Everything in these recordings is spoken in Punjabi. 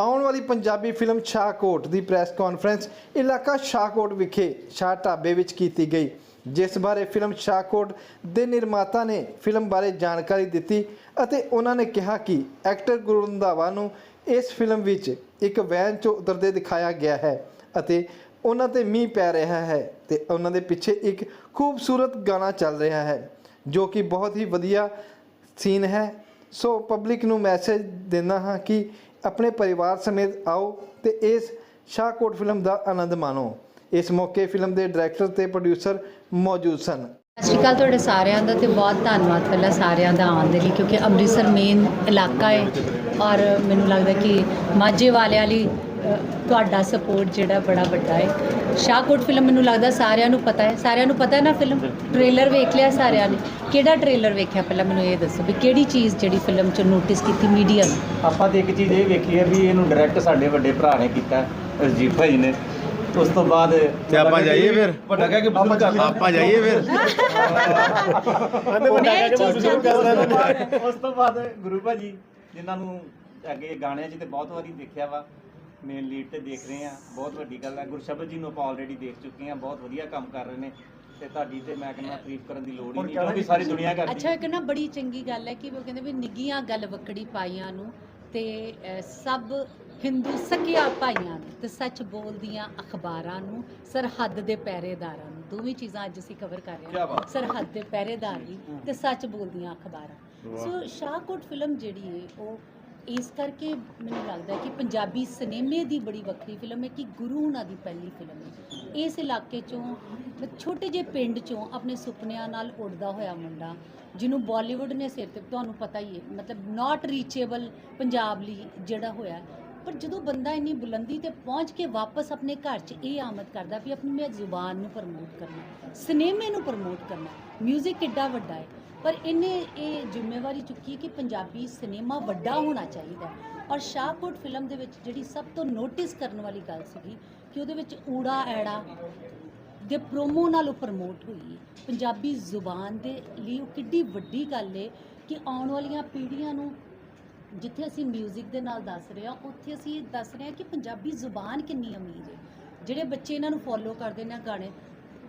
ਆਉਣ ਵਾਲੀ ਪੰਜਾਬੀ ਫਿਲਮ ਸ਼ਾਹਕੋਟ ਦੀ ਪ੍ਰੈਸ ਕਾਨਫਰੰਸ ਇਲਾਕਾ ਸ਼ਾਹਕੋਟ ਵਿਖੇ ਸ਼ਾਹ ਢਾਬੇ ਵਿੱਚ ਕੀਤੀ ਗਈ, ਜਿਸ ਬਾਰੇ ਫਿਲਮ ਸ਼ਾਹਕੋਟ ਦੇ ਨਿਰਮਾਤਾ ਨੇ ਫਿਲਮ ਬਾਰੇ ਜਾਣਕਾਰੀ ਦਿੱਤੀ ਅਤੇ ਉਹਨਾਂ ਨੇ ਕਿਹਾ ਕਿ ਐਕਟਰ ਗੁਰੂ ਰੰਧਾਵਾ ਨੂੰ ਇਸ ਫਿਲਮ ਵਿੱਚ ਇੱਕ ਵੈਨ 'ਚੋਂ ਉਤਰਦੇ ਦਿਖਾਇਆ ਗਿਆ ਹੈ ਅਤੇ ਉਹਨਾਂ ਤੇ ਮੀਂਹ ਪੈ ਰਿਹਾ ਹੈ ਤੇ ਉਹਨਾਂ ਦੇ ਪਿੱਛੇ ਇੱਕ ਖੂਬਸੂਰਤ ਗਾਣਾ ਚੱਲ ਰਿਹਾ ਹੈ, ਜੋ ਕਿ ਬਹੁਤ ਹੀ ਵਧੀਆ ਸੀਨ ਹੈ। ਸੋ ਪਬਲਿਕ ਨੂੰ ਮੈਸੇਜ ਦਿੰਦਾ ਹਾਂ ਕਿ ਆਪਣੇ ਪਰਿਵਾਰ ਸਮੇਤ ਆਓ ਤੇ ਇਸ ਸ਼ਾਹਕੋਟ ਫਿਲਮ ਦਾ ਆਨੰਦ ਮਾਣੋ। ਇਸ ਮੌਕੇ ਫਿਲਮ ਦੇ ਡਾਇਰੈਕਟਰ ਤੇ ਪ੍ਰੋਡਿਊਸਰ ਮੌਜੂਦ ਸਨ। ਸਤਿ ਸ਼੍ਰੀ ਅਕਾਲ ਤੁਹਾਡੇ ਸਾਰਿਆਂ ਦਾ ਤੇ ਬਹੁਤ ਧੰਨਵਾਦ ਪਹਿਲਾਂ ਸਾਰਿਆਂ ਦਾ ਆਉਣ ਦੇ ਲਈ, ਕਿਉਂਕਿ ਅੰਮ੍ਰਿਤਸਰ ਮੇਨ ਇਲਾਕਾ ਹੈ ਔਰ ਮੈਨੂੰ ਲੱਗਦਾ ਕਿ ਮਾਝੇ ਵਾਲਿਆਂ ਲਈ ਤੁਹਾਡਾ ਸਪੋਰਟ ਜਿਹੜਾ ਬੜਾ ਵੱਡਾ ਹੈ। ਸ਼ਾਹਕੋਟ ਫਿਲਮ ਮੈਨੂੰ ਲੱਗਦਾ ਸਾਰਿਆਂ ਨੂੰ ਪਤਾ ਹੈ। ਸਾਰਿਆਂ ਨੂੰ ਪਤਾ ਹੈ ਨਾ ਫਿਲਮ? ਟ੍ਰੇਲਰ ਵੇਖ ਲਿਆ ਸਾਰਿਆਂ ਨੇ। ਕਿਹੜਾ ਟ੍ਰੇਲਰ ਵੇਖਿਆ ਪਹਿਲਾਂ ਮੈਨੂੰ ਇਹ ਦੱਸੋ ਵੀ ਕਿਹੜੀ ਚੀਜ਼ ਜਿਹੜੀ ਫਿਲਮ 'ਚ ਨੋਟਿਸ ਕੀਤੀ ਮੀਡੀਆ ਨੇ? ਆਪਾਂ ਤੇ ਇੱਕ ਚੀਜ਼ ਇਹ ਵੇਖੀ ਹੈ ਵੀ ਇਹਨੂੰ ਡਾਇਰੈਕਟ ਸਾਡੇ ਵੱਡੇ ਭਰਾ ਨੇ ਕੀਤਾ ਰਜੀਤ ਭਾਈ ਨੇ। ਉਸ ਤੋਂ ਬਾਅਦ ਤੇ ਆਪਾਂ ਜਾਈਏ ਫਿਰ? ਵੱਡਾ ਕਹਿ ਕੇ ਆਪਾਂ ਚੱਲ ਆਪਾਂ ਜਾਈਏ ਫਿਰ? ਮੈਂ ਇਹ ਚੀਜ਼ ਚਾਹੁੰਦੀ ਉਸ ਤੋਂ ਬਾਅਦ ਗੁਰੂ ਭਾਜੀ ਜਿਨ੍ਹਾਂ ਨੂੰ ਅੱਗੇ ਗਾਣਿਆਂ 'ਚ ਤੇ ਬਹੁਤ ਵਾਰੀ ਦੇਖਿਆ ਵਾ ਮੇਨ ਲੀਡ ਤੇ ਦੇਖ ਰਹੇ ਆ ਬਹੁਤ ਵੱਡੀ ਗੱਲ ਹੈ। ਗੁਰਸ਼ਬਦ ਜੀ ਨੂੰ ਆਪਾਂ ਆਲਰੇਡੀ ਦੇਖ ਚੁੱਕੇ ਆ ਬਹੁਤ ਵਧੀਆ ਕੰਮ ਕਰ ਰਹੇ ਨੇ ਤੇ ਤੁਹਾਡੀ ਤੇ ਮੈਂ ਕਹਿੰਦਾ ਤਾਰੀਫ ਕਰਨ ਦੀ ਲੋੜ ਹੀ ਨਹੀਂ। ਕਿਉਂਕਿ ਸਾਰੀ ਦੁਨੀਆ ਕਰਦੀ ਅੱਛਾ ਇੱਕ ਨਾ ਬੜੀ ਚੰਗੀ ਗੱਲ ਹੈ ਕਿ ਉਹ ਕਹਿੰਦੇ ਵੀ ਨਿੱਗੀਆਂ ਗੱਲ ਵਕੜੀ ਪਾਈਆਂ ਨੂੰ ਤੇ ਸਭ ਹਿੰਦੂ ਸਕਿਆ ਭਾਈਆਂ ਨੂੰ ਤੇ ਸੱਚ ਬੋਲਦੀਆਂ ਅਖਬਾਰਾਂ ਨੂੰ ਸਰਹੱਦ ਦੇ ਪਹਿਰੇਦਾਰਾਂ ਨੂੰ। ਦੋਵੇਂ ਚੀਜ਼ਾਂ ਅੱਜ ਅਸੀਂ ਕਵਰ ਕਰ ਰਹੇ ਹਾਂ। ਸਰਹੱਦ ਦੇ ਪਹਿਰੇਦਾਰ ਵੀ ਤੇ ਸੱਚ ਬੋਲਦੀਆਂ ਅਖਬਾਰਾਂ। ਸੋ ਸ਼ਾਹਕੋਟ ਫਿਲਮ ਜਿਹੜੀ ਹੈ ਉਹ ਇਸ ਕਰਕੇ ਮੈਨੂੰ ਲੱਗਦਾ ਕਿ ਪੰਜਾਬੀ ਸਿਨੇਮੇ ਦੀ ਬੜੀ ਵੱਖਰੀ ਫਿਲਮ ਹੈ ਕਿ ਗੁਰੂ ਉਹਨਾਂ ਦੀ ਪਹਿਲੀ ਫਿਲਮ ਹੈ। ਇਸ ਇਲਾਕੇ ਚੋਂ ਛੋਟੇ ਜਿਹੇ ਪਿੰਡ ਚੋਂ ਆਪਣੇ ਸੁਪਨਿਆਂ ਨਾਲ ਉੱਡਦਾ ਹੋਇਆ ਮੁੰਡਾ, ਜਿਹਨੂੰ ਬਾਲੀਵੁੱਡ ਨੇ ਸਿਰ ਤੇ, ਤੁਹਾਨੂੰ ਪਤਾ ਹੀ ਹੈ, ਮਤਲਬ ਨਾਟ ਰੀਚੇਬਲ ਪੰਜਾਬ ਲਈ ਜਿਹੜਾ ਹੋਇਆ। ਪਰ ਜਦੋਂ ਬੰਦਾ ਇੰਨੀ ਬੁਲੰਦੀ ਤੇ ਪਹੁੰਚ ਕੇ ਵਾਪਸ ਆਪਣੇ ਘਰ 'ਚ ਇਹ ਆਮਦ ਕਰਦਾ ਵੀ ਆਪਣੀ ਮੈਂ ਜ਼ੁਬਾਨ ਨੂੰ ਪ੍ਰਮੋਟ ਕਰਨਾ, ਸਿਨੇਮੇ ਨੂੰ ਪ੍ਰਮੋਟ ਕਰਨਾ 뮤직 ਕਿੱਡਾ ਵੱਡਾ ਹੈ। ਪਰ ਇਹਨੇ ਇਹ ਜ਼ਿੰਮੇਵਾਰੀ ਚੁੱਕੀ ਹੈ ਕਿ ਪੰਜਾਬੀ ਸਿਨੇਮਾ ਵੱਡਾ ਹੋਣਾ ਚਾਹੀਦਾ ਔਰ ਸ਼ਾਹਕੋਟ ਫਿਲਮ ਦੇ ਵਿੱਚ ਜਿਹੜੀ ਸਭ ਤੋਂ ਨੋਟਿਸ ਕਰਨ ਵਾਲੀ ਗੱਲ ਸੀਗੀ ਕਿ ਉਹਦੇ ਵਿੱਚ ਊੜਾ ਐੜਾ ਦੇ ਪ੍ਰੋਮੋ ਨਾਲ ਉਹ ਪ੍ਰਮੋਟ ਹੋਈ ਪੰਜਾਬੀ ਜ਼ੁਬਾਨ ਦੇ ਲਈ ਉਹ ਕਿੱਡੀ ਵੱਡੀ ਗੱਲ ਹੈ ਕਿ ਆਉਣ ਵਾਲੀਆਂ ਪੀੜ੍ਹੀਆਂ ਨੂੰ ਜਿੱਥੇ ਅਸੀਂ 뮤직 ਦੇ ਨਾਲ ਦੱਸ ਰਹੇ ਹਾਂ, ਉੱਥੇ ਅਸੀਂ ਇਹ ਦੱਸ ਰਹੇ ਹਾਂ ਕਿ ਪੰਜਾਬੀ ਜ਼ੁਬਾਨ ਕਿੰਨੀ ਅਮੀਰ ਹੈ। ਜਿਹੜੇ ਬੱਚੇ ਇਹਨਾਂ ਨੂੰ ਫੋਲੋ ਕਰਦੇ ਨੇ ਗਾਣੇ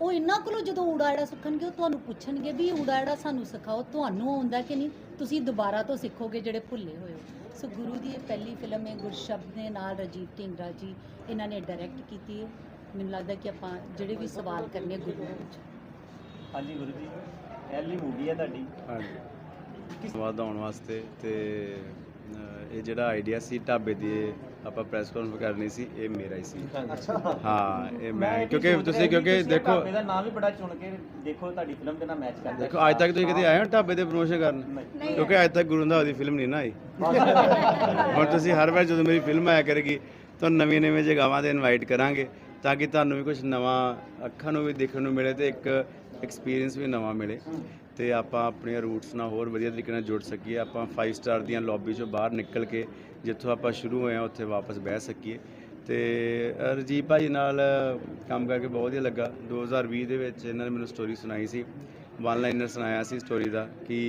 ਉਹ ਇਹਨਾਂ ਕੋਲੋਂ ਜਦੋਂ ਊੜਾ ਐੜਾ ਸਿੱਖਣਗੇ ਉਹ ਤੁਹਾਨੂੰ ਪੁੱਛਣਗੇ ਵੀ ਊੜਾ ਐੜਾ ਸਾਨੂੰ ਸਿਖਾਓ ਤੁਹਾਨੂੰ ਆਉਂਦਾ ਕਿ ਨਹੀਂ? ਤੁਸੀਂ ਦੁਬਾਰਾ ਤੋਂ ਸਿੱਖੋਗੇ ਜਿਹੜੇ ਭੁੱਲੇ ਹੋਏ ਹੋ। ਸੋ ਗੁਰੂ ਦੀ ਇਹ ਪਹਿਲੀ ਫਿਲਮ ਹੈ ਗੁਰਸ਼ਬਦ ਦੇ ਨਾਲ ਰਾਜੀਵ ਢਿੰਗਰਾ ਜੀ ਇਹਨਾਂ ਨੇ ਡਾਇਰੈਕਟ ਕੀਤੀ ਹੈ। ਮੈਨੂੰ ਲੱਗਦਾ ਕਿ ਆਪਾਂ ਜਿਹੜੇ ਵੀ ਸਵਾਲ ਕਰਨੇ ਗੁਰੂ ਦੇ ਵਿੱਚ ਹਾਂਜੀ ਗੁਰੂ ਜੀ ਇਹ ਲਈ ਮੂਵੀ ਹੈ ਤੁਹਾਡੀ। ਹਾਂਜੀ। ਧੰਨਵਾਦ ਆਉਣ ਵਾਸਤੇ ਤੇ ਇਹ ਜਿਹੜਾ ਆਈਡੀਆ ਸੀ ਢਾਬੇ ਦੀ ਆਪਾਂ ਪ੍ਰੈਸ ਕਾਨਫਰੰਸ ਕਰਨੀ ਸੀ ਇਹ ਮੇਰਾ ਹੀ ਸੀ। ਹਾਂ ਇਹ ਮੈਂ ਕਿਉਂਕਿ ਤੁਸੀਂ ਕਿਉਂਕਿ ਦੇਖੋ ਢਾਬੇ ਦਾ ਨਾਮ ਵੀ ਬੜਾ ਚੁਣ ਕੇ ਦੇਖੋ ਤੁਹਾਡੀ ਫਿਲਮ ਦੇ ਨਾਲ ਮੈਚ ਕਰਦਾ ਦੇਖੋ ਅੱਜ ਤੱਕ ਤੁਸੀਂ ਕਦੇ ਆਏ ਹੋ ਢਾਬੇ ਦੇ ਪ੍ਰੋਮੋਸ਼ਨ ਕਰਨ। ਕਿਉਂਕਿ ਅੱਜ ਤੱਕ ਗੁਰੂ ਰੰਧਾਵਾ ਦੀ ਫਿਲਮ ਨਹੀਂ ਨਾ ਆਈ। ਹੁਣ ਤੁਸੀਂ ਹਰ ਵਾਰ ਜਦੋਂ ਮੇਰੀ ਫਿਲਮ ਆਇਆ ਕਰੇਗੀ ਤੁਹਾਨੂੰ ਨਵੀਆਂ ਨਵੀਆਂ ਜਗ੍ਹਾਵਾਂ ਤੇ ਇਨਵਾਈਟ ਕਰਾਂਗੇ ਤਾਂ ਕਿ ਤੁਹਾਨੂੰ ਵੀ ਕੁਝ ਨਵਾਂ ਅੱਖਾਂ ਨੂੰ ਵੀ ਦੇਖਣ ਨੂੰ ਮਿਲੇ ਤੇ ਇੱਕ ਐਕਸਪੀਰੀਅੰਸ ਵੀ ਨਵਾਂ ਮਿਲੇ। ਤੇ ਆਪਾਂ ਆਪਣੀਆਂ ਰੂਟਸ ਨਾਲ ਹੋਰ ਵਧੀਆ ਤਰੀਕੇ ਨਾਲ ਜੁੜ ਸਕੀਏ। ਆਪਾਂ 5 ਸਟਾਰ ਦੀਆਂ ਲੌਬੀ ਚੋਂ ਬਾਹਰ ਨਿਕਲ ਕੇ ਜਿੱਥੋਂ ਆਪਾਂ ਸ਼ੁਰੂ ਹੋਏ ਆ ਉੱਥੇ ਵਾਪਸ ਬਹਿ ਸਕੀਏ। ਤੇ ਅ, ਰਜੀਵ ਭਾਜੀ ਨਾਲ ਕੰਮ ਕਰਕੇ ਬਹੁਤ ਵਧੀਆ ਲੱਗਾ। 2020 ਦੇ ਵਿੱਚ ਇਹਨਾਂ ਨੇ ਮੈਨੂੰ ਸਟੋਰੀ ਸੁਣਾਈ ਸੀ। ਵਨ ਲਾਈਨਰ ਸੁਣਾਇਆ ਸੀ ਸਟੋਰੀ ਦਾ ਕਿ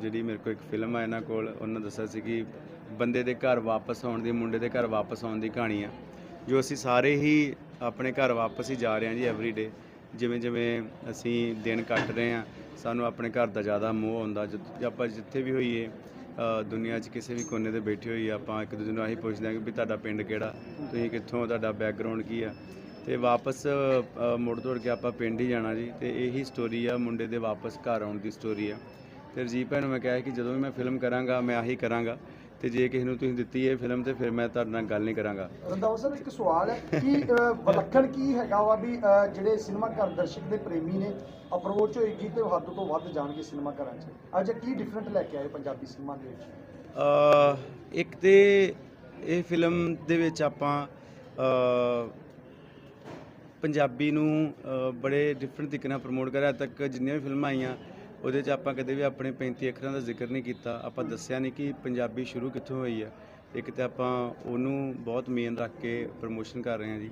ਜਿਹੜੀ ਮੇਰੇ ਕੋਲ ਇੱਕ ਫਿਲਮ ਆ ਇਹਨਾਂ ਕੋਲ ਉਹਨਾਂ ਦੱਸਿਆ ਸੀ ਕਿ ਬੰਦੇ ਦੇ ਘਰ ਵਾਪਸ ਆਉਣ ਦੀ ਮੁੰਡੇ ਦੇ ਘਰ ਵਾਪਸ ਆਉਣ ਦੀ ਕਹਾਣੀ ਆ ਜੋ ਅਸੀਂ ਸਾਰੇ ਹੀ ਆਪਣੇ ਘਰ ਵਾਪਸ ਹੀ ਜਾ ਰਹੇ ਹਾਂ ਜੀ ਐਵਰੀਡੇ ਜਿਵੇਂ ਜਿਵੇਂ ਅਸੀਂ ਦਿਨ ਕੱਟ ਰਹੇ ਹਾਂ ਸਾਨੂੰ ਆਪਣੇ ਘਰ ਦਾ ਜ਼ਿਆਦਾ ਮੋਹ ਆਉਂਦਾ। ਜੇ ਆਪਾਂ ਜਿੱਥੇ ਵੀ ਹੋਈਏ ਅ, ਦੁਨੀਆ 'ਚ ਕਿਸੇ ਵੀ ਕੋਨੇ ਤੇ ਬੈਠੇ ਹੋਈਏ ਆਪਾਂ ਇੱਕ ਦੂਜੇ ਨੂੰ ਆਹੀ ਪੁੱਛਦੇ ਹਾਂ ਕਿ ਵੀ ਤੁਹਾਡਾ ਪਿੰਡ ਕਿਹੜਾ? ਤੁਸੀਂ ਕਿੱਥੋਂ ਤੁਹਾਡਾ ਬੈਕਗ੍ਰਾਉਂਡ ਕੀ ਆ? ਤੇ ਵਾਪਸ ਮੁੜ ਤੋੜ ਕੇ ਆਪਾਂ ਪਿੰਡ ਹੀ ਜਾਣਾ ਜੀ। ਤੇ ਇਹੀ ਸਟੋਰੀ ਆ ਮੁੰਡੇ ਦੇ ਵਾਪਸ ਘਰ ਆਉਣ ਦੀ ਸਟੋਰੀ ਆ। ਤੇ ਰਜੀਵ ਭੈਣ ਨੂੰ ਮੈਂ ਕਿਹਾ ਕਿ ਜਦੋਂ ਵੀ ਮੈਂ ਫਿਲਮ ਕਰਾਂਗਾ ਮੈਂ ਆਹੀ ਕਰਾਂਗਾ। ਤੇ ਜੇ ਕਿਸੇ ਨੂੰ ਤੁਸੀਂ ਦਿੱਤੀ ਇਹ ਫਿਲਮ ਤੇ ਫਿਰ ਮੈਂ ਤੁਹਾਡੇ ਨਾਲ ਗੱਲ ਨਹੀਂ ਕਰਾਂਗਾ। ਰੰਦਾਵਾ ਸਾਹਿਬ ਇੱਕ ਸਵਾਲ ਹੈ ਕਿ ਅ, ਵਿਲੱਖਣ ਕੀ ਹੈਗਾ ਵਾ ਵੀ ਅ, ਜਿਹੜੇ ਸਿਨੇਮਾ ਘਰ ਦਰਸ਼ਕ ਦੇ ਪ੍ਰੇਮੀ ਨੇ ਅਪਰੋਚ ਹੋਏਗੀ ਤੇ ਹੱਦ ਤੋਂ ਵੱਧ ਜਾਣਗੇ ਸਿਨੇਮਾ ਘਰਾਂ 'ਚ? ਅੱਜ ਕੀ ਡਿਫਰੈਂਟ ਲੈ ਕੇ ਆਏ ਪੰਜਾਬੀ ਸਿਨੇਮਾ ਦੇ ਵਿੱਚ? ਅ, ਇੱਕ ਤੇ ਇਹ ਫਿਲਮ ਦੇ ਵਿੱਚ ਆਪਾਂ ਅ, ਪੰਜਾਬੀ ਨੂੰ ਅ, ਬੜੇ ਡਿਫਰੈਂਟ ਤਰੀਕੇ ਨਾਲ ਪ੍ਰਮੋਟ ਕਰਿਆ। ਅੱਜ ਤੱਕ ਜਿੰਨੀਆਂ ਵੀ ਫਿਲਮਾਂ ਆਈਆਂ ਉਹਦੇ 'ਚ ਆਪਾਂ ਕਦੇ ਵੀ ਆਪਣੇ 35 ਅੱਖਰਾਂ ਦਾ ਜ਼ਿਕਰ ਨਹੀਂ ਕੀਤਾ। ਆਪਾਂ ਦੱਸਿਆ ਨਹੀਂ ਕਿ ਪੰਜਾਬੀ ਸ਼ੁਰੂ ਕਿੱਥੋਂ ਹੋਈ ਆ। ਇੱਕ ਤੇ ਆਪਾਂ ਉਹਨੂੰ ਬਹੁਤ ਮੇਨ ਰੱਖ ਕੇ ਪ੍ਰਮੋਸ਼ਨ ਕਰ ਰਹੇ ਹਾਂ ਜੀ।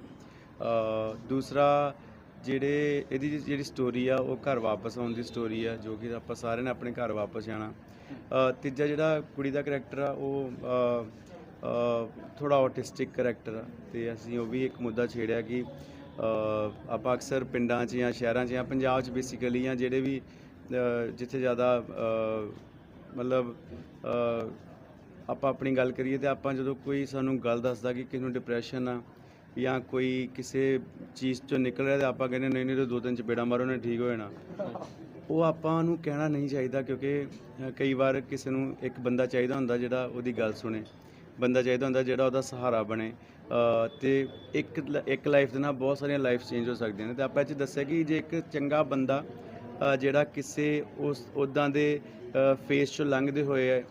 ਦੂਸਰਾ ਜਿਹੜੇ ਇਹਦੀ ਜਿਹੜੀ ਸਟੋਰੀ ਆ ਉਹ ਘਰ ਵਾਪਸ ਆਉਣ ਦੀ ਸਟੋਰੀ ਆ ਜੋ ਕਿ ਆਪਾਂ ਸਾਰਿਆਂ ਨੇ ਆਪਣੇ ਘਰ ਵਾਪਸ ਜਾਣਾ। ਤੀਜਾ ਜਿਹੜਾ ਕੁੜੀ ਦਾ ਕਰੈਕਟਰ ਆ ਉਹ ਅ, ਥੋੜਾ ਆਟਿਸਟਿਕ ਕਰੈਕਟਰ ਆ। ਤੇ ਅਸੀਂ ਉਹ ਵੀ ਇੱਕ ਮੁੱਦਾ ਛੇੜਿਆ ਕਿ ਆਪਾਂ ਅਕਸਰ ਪਿੰਡਾਂ 'ਚ ਜਾਂ ਸ਼ਹਿਰਾਂ 'ਚ ਜਾਂ ਪੰਜਾਬ 'ਚ ਬੇਸਿਕਲੀ ਜਾਂ ਜਿਹੜੇ ਵੀ ਜਿੱਥੇ ਜ਼ਿਆਦਾ ਮਤਲਬ ਆਪਾਂ ਆਪਣੀ ਗੱਲ ਕਰੀਏ ਤੇ ਆਪਾਂ ਜਦੋਂ ਕੋਈ ਸਾਨੂੰ ਗੱਲ ਦੱਸਦਾ ਕਿ ਕਿਸੇ ਨੂੰ ਡਿਪਰੈਸ਼ਨ ਆ ਜਾਂ ਕੋਈ ਕਿਸੇ ਚੀਜ਼ ਚੋਂ ਨਿਕਲ ਰਿਹਾ ਤੇ ਆਪਾਂ ਕਹਿੰਦੇ ਨਹੀਂ ਨਹੀਂ ਤੇ ਦੋ ਤਿੰਨ ਚਪੇੜਾ ਮਾਰੋ ਨੇ ਠੀਕ ਹੋ ਜਾਣਾ। ਉਹ ਆਪਾਂ ਨੂੰ ਕਹਿਣਾ ਨਹੀਂ ਚਾਹੀਦਾ ਕਿਉਂਕਿ ਕਈ ਵਾਰ ਕਿਸੇ ਨੂੰ ਇੱਕ ਬੰਦਾ ਚਾਹੀਦਾ ਹੁੰਦਾ ਜਿਹੜਾ ਉਹਦੀ ਗੱਲ ਸੁਣੇ। ਬੰਦਾ ਚਾਹੀਦਾ ਹੁੰਦਾ ਜਿਹੜਾ ਉਹਦਾ ਸਹਾਰਾ ਬਣੇ। ਅ, ਤੇ ਇੱਕ ਇੱਕ ਲਾਈਫ ਦੇ ਨਾਲ ਬਹੁਤ ਸਾਰੀਆਂ ਲਾਈਫ ਚੇਂਜ ਹੋ ਸਕਦੀਆਂ ਨੇ। ਤੇ ਆਪਾਂ ਇਹ 'ਚ ਦੱਸਿਆ ਕਿ ਜੇ ਇੱਕ ਚੰਗਾ ਬੰਦਾ ਜਿਹੜਾ ਕਿਸੇ ਉਸ ਉਦਾਂ ਦੇ ਫੇਸ ਚੋਂ ਲੰਘਦੇ ਹੋਏ